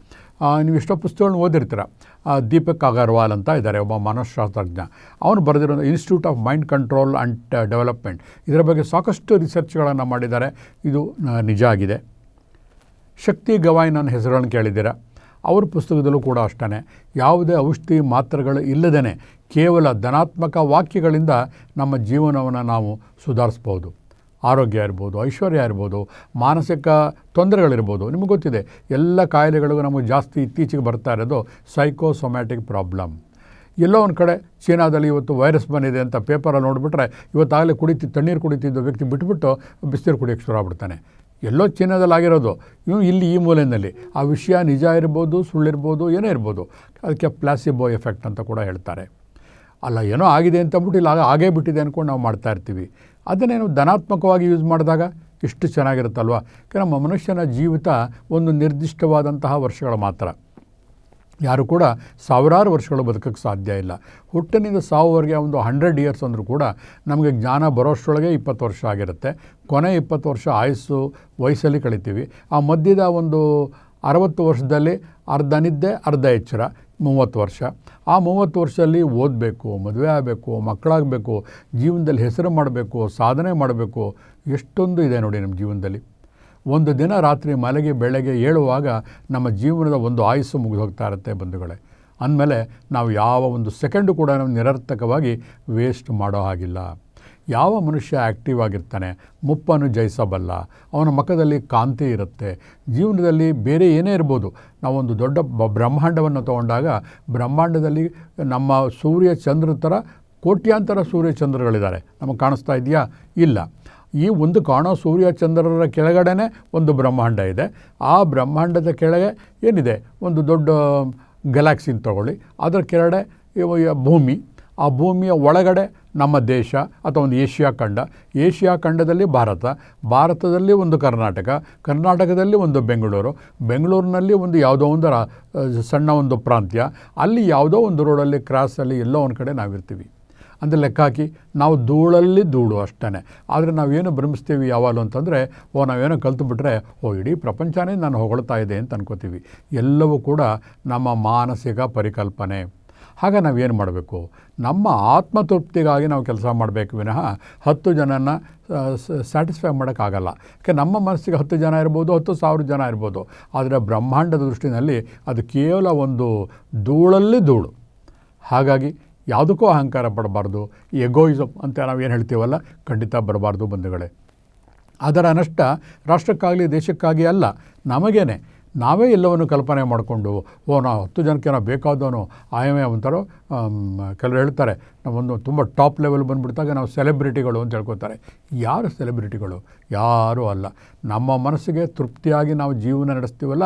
ನೀವು ಎಷ್ಟೋ ಪುಸ್ತಕಗಳನ್ನ ಓದಿರ್ತೀರ. ದೀಪಕ್ ಅಗರ್ವಾಲ್ ಅಂತ ಇದ್ದಾರೆ, ಒಬ್ಬ ಮನಃಶಾಸ್ತ್ರಜ್ಞ. ಅವನು ಬರೆದಿರೋ institute of mind control and development ಇದರ ಬಗ್ಗೆ ಸಾಕಷ್ಟು ರಿಸರ್ಚ್ಗಳನ್ನು ಮಾಡಿದ್ದಾರೆ. ಇದು ನಿಜ ಆಗಿದೆ. ಶಕ್ತಿ ಗವಾಯ್ ನನ್ನ ಹೆಸರುಗಳನ್ನು ಕೇಳಿದ್ದೀರ? ಅವ್ರ ಪುಸ್ತಕದಲ್ಲೂ ಕೂಡ ಅಷ್ಟೇ ಯಾವುದೇ ಔಷಧಿ ಮಾತ್ರೆಗಳು ಇಲ್ಲದೇ ಕೇವಲ ಧನಾತ್ಮಕ ವಾಕ್ಯಗಳಿಂದ ನಮ್ಮ ಜೀವನವನ್ನು ನಾವು ಸುಧಾರಿಸ್ಬೋದು. ಆರೋಗ್ಯ ಇರ್ಬೋದು, ಐಶ್ವರ್ಯ ಇರ್ಬೋದು, ಮಾನಸಿಕ ತೊಂದರೆಗಳಿರ್ಬೋದು, ನಿಮಗೆ ಗೊತ್ತಿದೆ, ಎಲ್ಲ ಕಾಯಿಲೆಗಳಿಗೂ ನಮಗೆ ಜಾಸ್ತಿ ಇತ್ತೀಚೆಗೆ ಬರ್ತಾ ಇರೋದು ಸೈಕೋಸೊಮ್ಯಾಟಿಕ್ ಪ್ರಾಬ್ಲಮ್ ಎಲ್ಲೋ ಒಂದು ಕಡೆ ಚೀನಾದಲ್ಲಿ ಇವತ್ತು ವೈರಸ್ ಬಂದಿದೆ ಅಂತ ಪೇಪರಲ್ಲಿ ನೋಡಿಬಿಟ್ರೆ, ಇವತ್ತಾಗಲೇ ಕುಡಿತಿ, ತಣ್ಣೀರು ಕುಡಿತಿದ್ದ ವ್ಯಕ್ತಿ ಬಿಟ್ಬಿಟ್ಟು ಬಿಸಿನೀರು ಕುಡಿಯೋಕ್ಕೆ ಶುರು ಆಗ್ಬಿಡ್ತಾನೆ. ಎಲ್ಲೋ ಚಿನ್ನದಲ್ಲಾಗಿರೋದು. ಇವು ಇಲ್ಲಿ ಈ ಮೂಲೆಯಲ್ಲಿ. ಆ ವಿಷಯ ನಿಜ ಇರ್ಬೋದು ಸುಳ್ಳಿರ್ಬೋದು ಏನೇ ಇರ್ಬೋದು. ಅದಕ್ಕೆ ಪ್ಲಾಸಿಬೋ ಎಫೆಕ್ಟ್ ಅಂತ ಕೂಡ ಹೇಳ್ತಾರೆ. ಅಲ್ಲ, ಏನೋ ಆಗಿದೆ ಅಂತ ಅಂದ್ಬಿಟ್ಟು ಇಲ್ಲ ಆಗೇ ಬಿಟ್ಟಿದೆ ಅಂದ್ಕೊಂಡು ನಾವು ಮಾಡ್ತಾ ಇರ್ತೀವಿ. ಅದನ್ನೇನು ಧನಾತ್ಮಕವಾಗಿ ಯೂಸ್ ಮಾಡಿದಾಗ ಇಷ್ಟು ಚೆನ್ನಾಗಿರುತ್ತಲ್ವ? ಯಾಕೆ ನಮ್ಮ ಮನುಷ್ಯನ ಜೀವಿತ ಒಂದು ನಿರ್ದಿಷ್ಟವಾದಂತಹ ವರ್ಷಗಳು ಮಾತ್ರ. ಯಾರು ಕೂಡ ಸಾವಿರಾರು ವರ್ಷಗಳು ಬದುಕಕ್ಕೆ ಸಾಧ್ಯ ಇಲ್ಲ. ಹುಟ್ಟಿನಿಂದ ಸಾವುವರೆಗೆ ಒಂದು ಹಂಡ್ರೆಡ್ ಇಯರ್ಸ್ ಅಂದರೂ ಕೂಡ ನಮಗೆ ಜ್ಞಾನ ಬರೋಷ್ಟರೊಳಗೆ ಇಪ್ಪತ್ತು ವರ್ಷ ಆಗಿರುತ್ತೆ. ಕೊನೆ ಇಪ್ಪತ್ತು ವರ್ಷ ಆಯಸ್ಸು ವಯಸ್ಸಲ್ಲಿ ಕಳಿತೀವಿ. ಆ ಮಧ್ಯದ ಒಂದು ಅರವತ್ತು ವರ್ಷದಲ್ಲಿ ಅರ್ಧ ನಿದ್ದೆ, ಅರ್ಧ ಎಚ್ಚರ, ಮೂವತ್ತು ವರ್ಷ. ಆ ಮೂವತ್ತು ವರ್ಷದಲ್ಲಿ ಓದಬೇಕು, ಮದುವೆ ಆಗಬೇಕು, ಮಕ್ಕಳಾಗಬೇಕು, ಜೀವನದಲ್ಲಿ ಹೆಸರು ಮಾಡಬೇಕು, ಸಾಧನೆ ಮಾಡಬೇಕು, ಎಷ್ಟೊಂದು ಇದೆ ನೋಡಿ ನಮ್ಮ ಜೀವನದಲ್ಲಿ. ಒಂದು ದಿನ ರಾತ್ರಿ ಮಲಗಿ ಬೆಳಗ್ಗೆ ಏಳುವಾಗ ನಮ್ಮ ಜೀವನದ ಒಂದು ಆಯುಸ್ಸು ಮುಗಿದು ಹೋಗ್ತಾ ಇರುತ್ತೆ ಬಂಧುಗಳೇ. ಅಂದಮೇಲೆ ನಾವು ಯಾವ ಒಂದು ಸೆಕೆಂಡು ಕೂಡ ನಾವು ನಿರರ್ಥಕವಾಗಿ ವೇಸ್ಟ್ ಮಾಡೋ ಹಾಗಿಲ್ಲ. ಯಾವ ಮನುಷ್ಯ ಆ್ಯಕ್ಟಿವ್ ಆಗಿರ್ತಾನೆ, ಮುಪ್ಪನ್ನು ಜಯಿಸಬಲ್ಲ, ಅವನ ಮುಖದಲ್ಲಿ ಕಾಂತಿ ಇರುತ್ತೆ, ಜೀವನದಲ್ಲಿ ಬೇರೆ ಏನೇ ಇರ್ಬೋದು. ನಾವೊಂದು ದೊಡ್ಡ ಬ- ಬ್ರಹ್ಮಾಂಡವನ್ನು ತಗೊಂಡಾಗ ಬ್ರಹ್ಮಾಂಡದಲ್ಲಿ ನಮ್ಮ ಸೂರ್ಯ ಚಂದ್ರ ಥರ ಕೋಟ್ಯಾಂತರ ಸೂರ್ಯ ಚಂದ್ರಗಳಿದ್ದಾರೆ. ನಮಗೆ ಕಾಣಿಸ್ತಾ ಇದೆಯಾ? ಇಲ್ಲ. ಈ ಒಂದು ಕಾಣೋ ಸೂರ್ಯ ಚಂದ್ರರ ಕೆಳಗಡೆನೇ ಒಂದು ಬ್ರಹ್ಮಾಂಡ ಇದೆ. ಆ ಬ್ರಹ್ಮಾಂಡದ ಕೆಳಗೆ ಏನಿದೆ? ಒಂದು ದೊಡ್ಡ ಗ್ಯಾಲಾಕ್ಸಿನ ತಗೊಳ್ಳಿ. ಅದರ ಕೆಳಗಡೆ ಭೂಮಿ. ಆ ಭೂಮಿಯ ಒಳಗಡೆ ನಮ್ಮ ದೇಶ ಅಥವಾ ಒಂದು ಏಷ್ಯಾ ಖಂಡ. ಏಷ್ಯಾ ಖಂಡದಲ್ಲಿ ಭಾರತ. ಭಾರತದಲ್ಲಿ ಒಂದು ಕರ್ನಾಟಕ. ಕರ್ನಾಟಕದಲ್ಲಿ ಒಂದು ಬೆಂಗಳೂರು. ಬೆಂಗಳೂರಿನಲ್ಲಿ ಒಂದು ಯಾವುದೋ ಒಂದು ಸಣ್ಣ ಒಂದು ಪ್ರಾಂತ್ಯ. ಅಲ್ಲಿ ಯಾವುದೋ ಒಂದು ರೋಡಲ್ಲಿ ಕ್ರಾಸಲ್ಲಿ ಎಲ್ಲೋ ಒಂದು ಕಡೆ ನಾವಿರ್ತೀವಿ. ಅಂದರೆ ಲೆಕ್ಕ ಹಾಕಿ ನಾವು ಧೂಳಲ್ಲಿ ಧೂಳು ಅಷ್ಟೇ ಆದರೆ ನಾವೇನು ಭ್ರಮಿಸ್ತೀವಿ ಯಾವಾಗಲೂ ಅಂತಂದರೆ, ಓ, ನಾವೇನೋ ಕಲ್ತುಬಿಟ್ರೆ, ಓ, ಇಡೀ ಪ್ರಪಂಚನೇ ನಾನು ಹೊಗಳ್ತಾ ಇದೆ ಅಂತ ಅನ್ಕೋತೀವಿ. ಎಲ್ಲವೂ ಕೂಡ ನಮ್ಮ ಮಾನಸಿಕ ಪರಿಕಲ್ಪನೆ. ಆಗ ನಾವೇನು ಮಾಡಬೇಕು? ನಮ್ಮ ಆತ್ಮತೃಪ್ತಿಗಾಗಿ ನಾವು ಕೆಲಸ ಮಾಡಬೇಕು ವಿನಃ ಹತ್ತು ಜನನ ಸ್ಯಾಟಿಸ್ಫೈ ಮಾಡೋಕ್ಕಾಗಲ್ಲ. ಯಾಕೆ, ನಮ್ಮ ಮನಸ್ಸಿಗೆ ಹತ್ತು ಜನ ಇರ್ಬೋದು, ಹತ್ತು ಸಾವಿರ ಜನ ಇರ್ಬೋದು. ಆದರೆ ಬ್ರಹ್ಮಾಂಡದ ದೃಷ್ಟಿನಲ್ಲಿ ಅದು ಕೇವಲ ಒಂದು ಧೂಳಲ್ಲಿ ಧೂಳು. ಹಾಗಾಗಿ ಯಾವುದಕ್ಕೂ ಅಹಂಕಾರ ಪಡಬಾರ್ದು ಎಗೋಯಿಸಮ್ ಅಂತ ನಾವು ಏನು ಹೇಳ್ತೀವಲ್ಲ, ಖಂಡಿತ ಬರಬಾರ್ದು ಬಂಧುಗಳೇ. ಅದರ ನಷ್ಟ ರಾಷ್ಟ್ರಕ್ಕಾಗಲಿ ದೇಶಕ್ಕಾಗಿ ಅಲ್ಲ, ನಮಗೇನೆ. ನಾವೇ ಎಲ್ಲವನ್ನು ಕಲ್ಪನೆ ಮಾಡಿಕೊಂಡು, ಓ, ನಾವು ಹತ್ತು ಜನಕ್ಕೆ ನಾವು ಬೇಕಾದವನು ಆಯಮೇ ಅಂತಾರೋ ಕೆಲವರು ಹೇಳ್ತಾರೆ, ನಾವೊಂದು ತುಂಬ ಟಾಪ್ ಲೆವೆಲ್ ಬಂದುಬಿಡ್ತಾಗ ನಾವು ಸೆಲೆಬ್ರಿಟಿಗಳು ಅಂತ ಹೇಳ್ಕೊತಾರೆ. ಯಾರು ಸೆಲೆಬ್ರಿಟಿಗಳು ಯಾರೂ ಅಲ್ಲ. ನಮ್ಮ ಮನಸ್ಸಿಗೆ ತೃಪ್ತಿಯಾಗಿ ನಾವು ಜೀವನ ನಡೆಸ್ತೀವಲ್ಲ,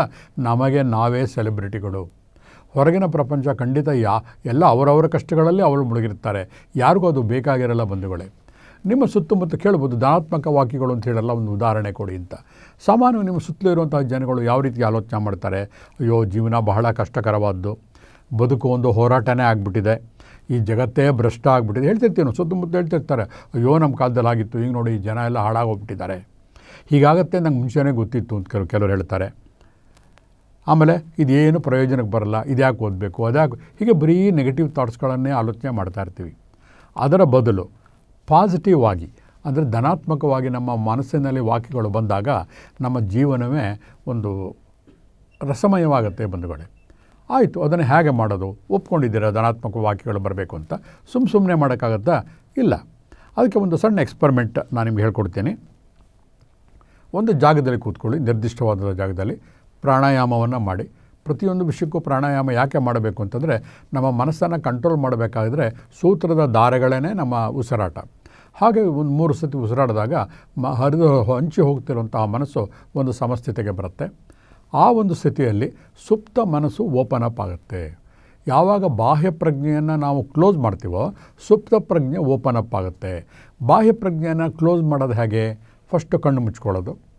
ನಮಗೆ ನಾವೇ ಸೆಲೆಬ್ರಿಟಿಗಳು ಹೊರಗಿನ ಪ್ರಪಂಚ ಖಂಡಿತ ಯಾ, ಎಲ್ಲ ಅವರವರ ಕಷ್ಟಗಳಲ್ಲಿ ಅವರು ಮುಳುಗಿರ್ತಾರೆ ಯಾರಿಗೂ ಅದು ಬೇಕಾಗಿರಲ್ಲ ಬಂಧುಗಳೇ. ನಿಮ್ಮ ಸುತ್ತಮುತ್ತ ಕೇಳ್ಬೋದು ಧನಾತ್ಮಕ ವಾಕ್ಯಗಳು ಅಂತ ಹೇಳಲ್ಲ, ಒಂದು ಉದಾಹರಣೆ ಕೊಡಿ ಅಂತ. ಸಾಮಾನ್ಯವಾಗಿ ನಿಮ್ಮ ಸುತ್ತಲೂ ಇರುವಂತಹ ಜನಗಳು ಯಾವ ರೀತಿ ಆಲೋಚನೆ ಮಾಡ್ತಾರೆ? ಅಯ್ಯೋ, ಜೀವನ ಬಹಳ ಕಷ್ಟಕರವಾದ್ದು. ಬದುಕು ಒಂದು ಹೋರಾಟನೇ ಆಗಿಬಿಟ್ಟಿದೆ. ಈ ಜಗತ್ತೇ ಭ್ರಷ್ಟ ಆಗಿಬಿಟ್ಟಿದೆ. ಹೇಳ್ತಿರ್ತೀವಿ ನಾವು ಸುತ್ತಮುತ್ತ ಹೇಳ್ತಿರ್ತಾರೆ. ಅಯ್ಯೋ, ನಮ್ಮ ಕಾಲದಲ್ಲಿ ಆಗಿತ್ತು, ಈಗ ನೋಡಿ ಈ ಜನ ಎಲ್ಲ ಹಾಳಾಗೋಗ್ಬಿಟ್ಟಿದ್ದಾರೆ. ಹೀಗಾಗತ್ತೆ ನಂಗೆ ಮುಂಚೆನೇ ಗೊತ್ತಿತ್ತು ಅಂತ ಕೆಲವು, ಕೆಲವರು ಹೇಳ್ತಾರೆ. ಆಮೇಲೆ ಇದೇನು ಪ್ರಯೋಜನಕ್ಕೆ ಬರಲ್ಲ, ಇದ್ಯಾಕೆ ಓದಬೇಕು, ಅದ್ಯಾಕೆ, ಹೀಗೆ ಬರೀ ನೆಗೆಟಿವ್ ಥಾಟ್ಸ್ಗಳನ್ನೇ ಆಲೋಚನೆ ಮಾಡ್ತಾ ಇರ್ತೀವಿ. ಅದರ ಬದಲು ಪಾಸಿಟಿವ್ ಆಗಿ, ಅಂದರೆ ಧನಾತ್ಮಕವಾಗಿ ನಮ್ಮ ಮನಸ್ಸಿನಲ್ಲಿ ವಾಕ್ಯಗಳು ಬಂದಾಗ ನಮ್ಮ ಜೀವನವೇ ಒಂದು ರಸಮಯವಾಗುತ್ತೆ ಬಂಧುಗಳೇ. ಆಯಿತು, ಅದನ್ನು ಹೇಗೆ ಮಾಡೋದು? ಒಪ್ಕೊಂಡಿದ್ದೀರಾ ಧನಾತ್ಮಕ ವಾಕ್ಯಗಳು ಬರಬೇಕು ಅಂತ? ಸುಮ್ಮ ಸುಮ್ಮನೆ ಮಾಡೋಕ್ಕಾಗತ್ತಾ? ಇಲ್ಲ. ಅದಕ್ಕೆ ಒಂದು ಸಣ್ಣ ಎಕ್ಸ್ಪರಿಮೆಂಟ್ ನಾನು ನಿಮ್ಗೆ ಹೇಳ್ಕೊಡ್ತೀನಿ. ಒಂದು ಜಾಗದಲ್ಲಿ ಕೂತ್ಕೊಳ್ಳಿ, ನಿರ್ದಿಷ್ಟವಾದ ಜಾಗದಲ್ಲಿ. ಪ್ರಾಣಾಯಾಮವನ್ನು ಮಾಡಿ. ಪ್ರತಿಯೊಂದು ವಿಷಯಕ್ಕೂ ಪ್ರಾಣಾಯಾಮ ಯಾಕೆ ಮಾಡಬೇಕು ಅಂತಂದರೆ, ನಮ್ಮ ಮನಸ್ಸನ್ನು ಕಂಟ್ರೋಲ್ ಮಾಡಬೇಕಾದ್ರೆ ಸೂತ್ರದ ದಾರೆಗಳೇ ನಮ್ಮ ಉಸಿರಾಟ. ಹಾಗೆ ಒಂದು ಮೂರು ಸತಿ ಉಸಿರಾಡಿದಾಗ ಮ, ಹರಿದು ಹಂಚಿ ಹೋಗ್ತಿರುವಂತಹ ಮನಸ್ಸು ಒಂದು ಸಮಸ್ಥಿತಿಗೆ ಬರುತ್ತೆ. ಆ ಒಂದು ಸ್ಥಿತಿಯಲ್ಲಿ ಸುಪ್ತ ಮನಸ್ಸು ಓಪನ್ ಅಪ್ ಆಗುತ್ತೆ. ಯಾವಾಗ ಬಾಹ್ಯ ಪ್ರಜ್ಞೆಯನ್ನು ನಾವು ಕ್ಲೋಸ್ ಮಾಡ್ತೀವೋ, ಸುಪ್ತ ಪ್ರಜ್ಞೆ ಓಪನ್ ಅಪ್ ಆಗುತ್ತೆ. ಬಾಹ್ಯ ಪ್ರಜ್ಞೆಯನ್ನು ಕ್ಲೋಸ್ ಮಾಡೋದು ಹೇಗೆ? ಫಸ್ಟು ಕಣ್ಣು ಮುಚ್ಕೊಳ್ಳೋದು.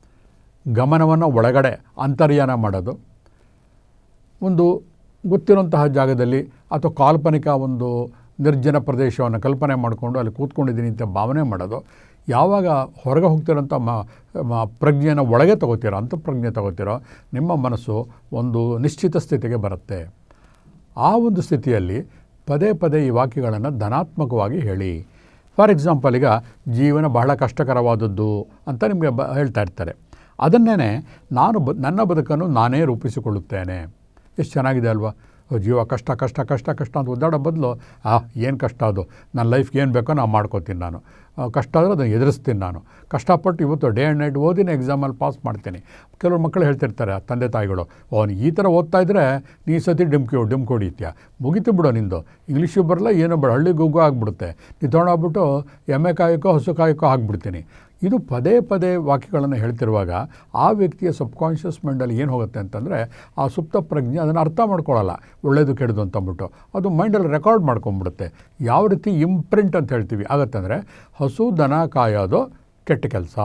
ಗಮನವನ್ನು ಒಳಗಡೆ ಅಂತರ್ಯಾನ ಮಾಡೋದು. ಒಂದು ಗೊತ್ತಿರುವಂತಹ ಜಾಗದಲ್ಲಿ ಅಥವಾ ಕಾಲ್ಪನಿಕ ಒಂದು ನಿರ್ಜನ ಪ್ರದೇಶವನ್ನು ಕಲ್ಪನೆ ಮಾಡಿಕೊಂಡು ಅಲ್ಲಿ ಕೂತ್ಕೊಂಡಿದ್ದೀನಿ ಅಂತ ಭಾವನೆ ಮಾಡೋದು. ಯಾವಾಗ ಹೊರಗೆ ಹೋಗ್ತಿರೋಂಥ ಮ ಪ್ರಜ್ಞೆಯನ್ನು ಒಳಗೆ ತಗೋತೀರೋ ಅಂಥ ಪ್ರಜ್ಞೆ ತಗೋತೀರೋ, ನಿಮ್ಮ ಮನಸ್ಸು ಒಂದು ನಿಶ್ಚಿತ ಸ್ಥಿತಿಗೆ ಬರುತ್ತೆ. ಆ ಒಂದು ಸ್ಥಿತಿಯಲ್ಲಿ ಪದೇ ಪದೇ ಈ ವಾಕ್ಯಗಳನ್ನು ಧನಾತ್ಮಕವಾಗಿ ಹೇಳಿ. ಫಾರ್ ಎಕ್ಸಾಂಪಲ್, ಈಗ ಜೀವನ ಬಹಳ ಕಷ್ಟಕರವಾದದ್ದು ಅಂತ ನಿಮಗೆ ಬ, ಹೇಳ್ತಾ ಇರ್ತಾರೆ. ಅದನ್ನೇ ನಾನು ಬ, ನನ್ನ ಬದುಕನ್ನು ನಾನೇ ರೂಪಿಸಿಕೊಳ್ಳುತ್ತೇನೆ. ಎಷ್ಟು ಚೆನ್ನಾಗಿದೆ ಅಲ್ವಾ? ಜೀವ, ಕಷ್ಟ ಕಷ್ಟ ಕಷ್ಟ ಕಷ್ಟ ಅಂತ ಒದ್ದಾಡೋ ಬದಲು, ಆ, ಏನು ಕಷ್ಟ ಅದು? ನನ್ನ ಲೈಫ್ಗೆ ಏನು ಬೇಕೋ ನಾನು ಮಾಡ್ಕೋತೀನಿ ನಾನು. ಕಷ್ಟ ಆದರೆ ಅದನ್ನು ಎದುರಿಸ್ತೀನಿ ನಾನು. ಕಷ್ಟಪಟ್ಟು ಇವತ್ತು ಡೇ ಆ್ಯಂಡ್ ನೈಟ್ ಓದಿನ ಎಕ್ಸಾಮಲ್ಲಿ ಪಾಸ್ ಮಾಡ್ತೀನಿ. ಕೆಲವರು ಮಕ್ಕಳು ಹೇಳ್ತಿರ್ತಾರೆ, ತಂದೆ ತಾಯಿಗಳು ಅವನು ಈ ಥರ ಓದ್ತಾ ಇದ್ದರೆ ನೀ ಸತಿ ಡಿಮ್ಕಿ ಡಿಮ್ಕಿ ಹೊಡಿತೀಯ? ಮುಗಿತು ಬಿಡೋ ನಿಂದು. ಇಂಗ್ಲೀಷು ಬರಲ್ಲ, ಏನೋ ಬೇಡ ಹಳ್ಳಿ ಗುಗ್ಗು ಆಗಿಬಿಡುತ್ತೆ. ನೀ ತೊಗೊಂಡೋಗ್ಬಿಟ್ಟು ಎಮ್ಮೆ ಕಾಯಕ್ಕೋ, ಹಸು ಕಾಯಕ್ಕೋ ಹಾಕ್ಬಿಡ್ತೀನಿ ಇದು ಪದೇ ಪದೇ ವಾಕ್ಯಗಳನ್ನು ಹೇಳ್ತಿರುವಾಗ ಆ ವ್ಯಕ್ತಿಯ ಸಬ್ಕಾನ್ಷಿಯಸ್ ಮೈಂಡಲ್ಲಿ ಏನು ಹೋಗುತ್ತೆ ಅಂತಂದರೆ ಆ ಸುಪ್ತ ಪ್ರಜ್ಞೆ ಅದನ್ನು ಅರ್ಥ ಮಾಡ್ಕೊಳ್ಳಲ್ಲ. ಒಳ್ಳೆಯದು ಕೆಡದು ಅಂತಂದ್ಬಿಟ್ಟು. ಅದು ಮೈಂಡಲ್ಲಿ ರೆಕಾರ್ಡ್ ಮಾಡ್ಕೊಂಬಿಡುತ್ತೆ ಯಾವ ರೀತಿ ಇಂಪ್ರಿಂಟ್ ಅಂತ ಹೇಳ್ತೀವಿ. ಆಗತ್ತಂದರೆ ಹಸು ದನ ಕಾಯೋದು ಕೆಟ್ಟ ಕೆಲಸ.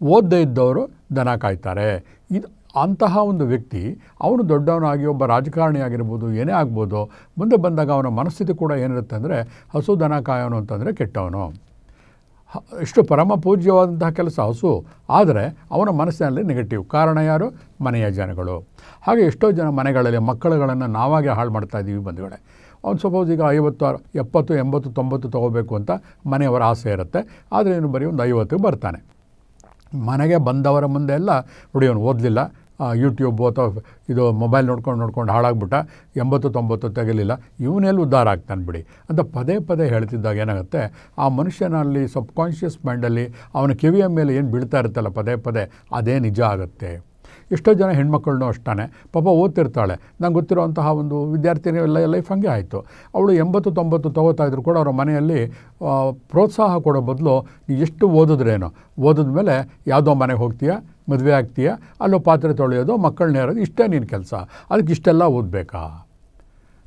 ಓದದೇ ಇದ್ದವರು ದನ ಕಾಯ್ತಾರೆ. ಇದು ಅಂತಹ ಒಂದು ವ್ಯಕ್ತಿ ಅವನು ದೊಡ್ಡವನಾಗಿ ಒಬ್ಬ ರಾಜಕಾರಣಿ ಆಗಿರ್ಬೋದು, ಏನೇ ಆಗ್ಬೋದು, ಮುಂದೆ ಬಂದಾಗ ಅವನ ಮನಸ್ಥಿತಿ ಕೂಡ ಏನಿರುತ್ತೆ ಅಂದರೆ ಹಸು ದನ ಕಾಯೋನು ಅಂತಂದರೆ ಕೆಟ್ಟವನು. ಎಷ್ಟು ಪರಮ ಪೂಜ್ಯವಾದಂತಹ ಕೆಲಸ ಹಸು, ಆದರೆ ಅವನ ಮನಸ್ಸಿನಲ್ಲಿ ನೆಗೆಟಿವ್ ಕಾರಣ ಯಾರು? ಮನೆಯ ಜನಗಳು. ಹಾಗೆ ಎಷ್ಟೋ ಜನ ಮನೆಗಳಲ್ಲಿ ಮಕ್ಕಳುಗಳನ್ನು ನಾವಾಗೆ ಹಾಳು ಮಾಡ್ತಾ ಇದ್ದೀವಿ ಬಂಧುಗಳೇ. ಅವ್ನು ಸಪೋಸ್ ಈಗ ಐವತ್ತು ಎಪ್ಪತ್ತು, ಎಂಬತ್ತು, ತೊಂಬತ್ತು ತೊಗೋಬೇಕು ಅಂತ ಮನೆಯವರ ಆಸೆ ಇರುತ್ತೆ. ಆದರೆ ಇವನು ಬರೀ ಒಂದು ಐವತ್ತು ಬರ್ತಾನೆ. ಮನೆಗೆ ಬಂದವರ ಮುಂದೆ ಎಲ್ಲ, ನೋಡಿ ಅವನು ಓದಲಿಲ್ಲ. ಯೂಟ್ಯೂಬ್ ಅಥವಾ ಇದು ಮೊಬೈಲ್ ನೋಡ್ಕೊಂಡು ನೋಡ್ಕೊಂಡು ಹಾಳಾಗ್ಬಿಟ್ಟ ಎಂಬತ್ತು ತೊಂಬತ್ತು ತೆಗಲಿಲ್ಲ. ಇವನೆಲ್ಲಿ ಉದ್ಧಾರ ಆಗ್ತಾನೆ ಬಿಡಿ. ಅಂತ ಪದೇ ಪದೇ ಹೇಳ್ತಿದ್ದಾಗ ಏನಾಗುತ್ತೆ, ಆ ಮನುಷ್ಯನಲ್ಲಿ ಸಬ್ಕಾನ್ಷಿಯಸ್ ಮೈಂಡಲ್ಲಿ ಅವನ ಕಿವಿಯ ಮೇಲೆ ಏನು ಬೀಳ್ತಾ ಇರುತ್ತಲ್ಲ ಪದೇ ಪದೇ, ಅದೇ ನಿಜ ಆಗುತ್ತೆ. ಎಷ್ಟೋ ಜನ ಹೆಣ್ಮಕ್ಳನ್ನೂ ಅಷ್ಟಾನೆ. ಪಾಪ ಓದ್ತಿರ್ತಾಳೆ. ನಂಗೆ ಗೊತ್ತಿರುವಂತಹ ಒಂದು ವಿದ್ಯಾರ್ಥಿನಿ ಎಲ್ಲ ಲೈಫ್ ಹಂಗೆ ಆಯಿತು. ಅವಳು ಎಂಬತ್ತು ತೊಂಬತ್ತು ತಗೋತಾ ಇದ್ರು ಕೂಡ ಅವರ ಮನೆಯಲ್ಲಿ ಪ್ರೋತ್ಸಾಹ ಕೊಡೋ ಬದಲು ಎಷ್ಟು ಓದಿದ್ರೇನೋ. ಓದಿದ ಮೇಲೆ ಯಾವುದೋ ಮನೆಗೆ ಹೋಗ್ತೀಯಾ? ಮದುವೆ ಆಗ್ತೀಯಾ? ಅಲ್ಲೋ ಪಾತ್ರೆ ತೊಳೆಯೋದು, ಮಕ್ಕಳನ್ನ ಹೇರೋದು ಇಷ್ಟೇ ನಿನ್ನ ಕೆಲಸ. ಅದಕ್ಕೆ ಇಷ್ಟೆಲ್ಲ ಓದಬೇಕಾ?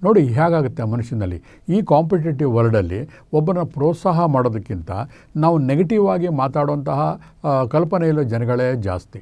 ನೋಡಿ, ಹೇಗಾಗುತ್ತೆ ಮನುಷ್ಯನಲ್ಲಿ. ಈ ಕಾಂಪಿಟೇಟಿವ್ ವರ್ಲ್ಡಲ್ಲಿ ಒಬ್ಬನ ಪ್ರೋತ್ಸಾಹ ಮಾಡೋದಕ್ಕಿಂತ ನಾವು ನೆಗೆಟಿವ್ ಆಗಿ ಮಾತಾಡುವಂತಹ ಕಲ್ಪನೆಯಲ್ಲೋ ಕಲ್ಪನೆಯಿಲ್ಲೋ ಜನಗಳೇ ಜಾಸ್ತಿ.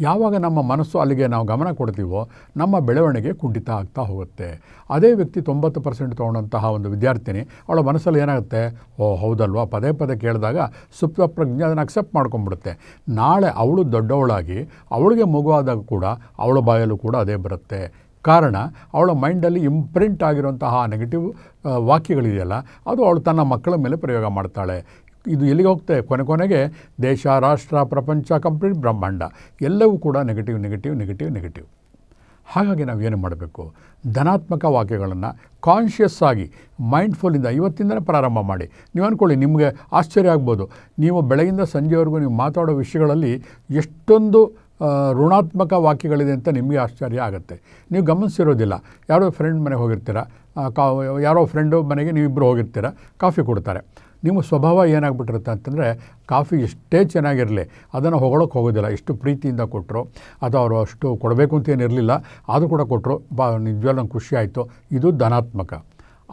ಯಾವಾಗ ನಮ್ಮ ಮನಸ್ಸು ಅಲ್ಲಿಗೆ ನಾವು ಗಮನ ಕೊಡ್ತೀವೋ ನಮ್ಮ ಬೆಳವಣಿಗೆ ಕುಂಠಿತ ಆಗ್ತಾ ಹೋಗುತ್ತೆ. ಅದೇ ವ್ಯಕ್ತಿ ತೊಂಬತ್ತು ಪರ್ಸೆಂಟ್ ತೊಗೊಂಡಂತಹ ಒಂದು ವಿದ್ಯಾರ್ಥಿನಿ, ಅವಳ ಮನಸ್ಸಲ್ಲಿ ಏನಾಗುತ್ತೆ? ಓ, ಹೌದಲ್ವಾ? ಪದೇ ಪದೇ ಕೇಳಿದಾಗ ಸುಪ್ತ ಪ್ರಜ್ಞೆ ಅದನ್ನು ಅಕ್ಸೆಪ್ಟ್ ಮಾಡ್ಕೊಂಡ್ಬಿಡುತ್ತೆ. ನಾಳೆ ಅವಳು ದೊಡ್ಡವಳಾಗಿ, ಅವಳಿಗೆ ಮಗುವಾದಾಗ ಕೂಡ ಅವಳ ಬಾಯಲ್ಲೂ ಕೂಡ ಅದೇ ಬರುತ್ತೆ. ಕಾರಣ, ಅವಳ ಮೈಂಡಲ್ಲಿ ಇಂಪ್ರಿಂಟ್ ಆಗಿರುವಂತಹ ನೆಗೆಟಿವ್ ವಾಕ್ಯಗಳಿದೆಯಲ್ಲ, ಅದು ಅವಳು ತನ್ನ ಮಕ್ಕಳ ಮೇಲೆ ಪ್ರಯೋಗ ಮಾಡ್ತಾಳೆ. ಇದು ಎಲ್ಲಿಗೆ ಹೋಗುತ್ತೆ ಕೊನೆ ಕೊನೆಗೆ ದೇಶ, ರಾಷ್ಟ್ರ, ಪ್ರಪಂಚ ಕಂಪ್ಲೀಟ್ ಬ್ರಹ್ಮಾಂಡ. ಎಲ್ಲವೂ ಕೂಡ ನೆಗೆಟಿವ್ ನೆಗೆಟಿವ್ ನೆಗೆಟಿವ್ ನೆಗೆಟಿವ್ ಹಾಗಾಗಿ ನಾವು ಏನು ಮಾಡಬೇಕು? ಧನಾತ್ಮಕ ವಾಕ್ಯಗಳನ್ನು ಕಾನ್ಷಿಯಸ್ ಆಗಿ ಮೈಂಡ್ಫುಲ್ಲಿಂದ ಇವತ್ತಿಂದಲೇ ಪ್ರಾರಂಭ ಮಾಡಿ. ನೀವು ಅಂದ್ಕೊಳ್ಳಿ ನಿಮಗೆ ಆಶ್ಚರ್ಯ ಆಗ್ಬೋದು. ನೀವು ಬೆಳಗಿಂದ ಸಂಜೆವರೆಗೂ ನೀವು ಮಾತಾಡೋ ವಿಷಯಗಳಲ್ಲಿ ಎಷ್ಟೊಂದು ಋಣಾತ್ಮಕ ವಾಕ್ಯಗಳಿದೆ ಅಂತ ನಿಮಗೆ ಆಶ್ಚರ್ಯ ಆಗುತ್ತೆ. ನೀವು ಗಮನಿಸಿರೋದಿಲ್ಲ. ಯಾರೋ ಫ್ರೆಂಡ್ ಮನೆಗೆ ಹೋಗಿರ್ತೀರ? ಕಾ, ಯಾರೋ ಫ್ರೆಂಡು ಮನೆಗೆ ನೀವಿಬ್ಬರು ಹೋಗಿರ್ತೀರ? ಕಾಫಿ ಕೊಡ್ತಾರೆ. ನಿಮ್ಮ ಸ್ವಭಾವ ಏನಾಗ್ಬಿಟ್ಟಿರುತ್ತೆ ಅಂತಂದರೆ ಕಾಫಿ ಎಷ್ಟೇ ಚೆನ್ನಾಗಿರಲಿ, ಅದನ್ನು ಹೊಗಳಕ್ಕೆ ಹೋಗೋದಿಲ್ಲ. ಎಷ್ಟು ಪ್ರೀತಿಯಿಂದ ಕೊಟ್ಟರು ಅಥವಾ ಅವರು ಅಷ್ಟು ಕೊಡಬೇಕು ಅಂತ ಏನಿರಲಿಲ್ಲ ಅದು ಕೂಡ ಕೊಟ್ಟರು ಬಾ, ನಿಜವಾಗ್ಲೂ ನಂಗೆ ಖುಷಿ ಆಯಿತು. ಇದು ಧನಾತ್ಮಕ.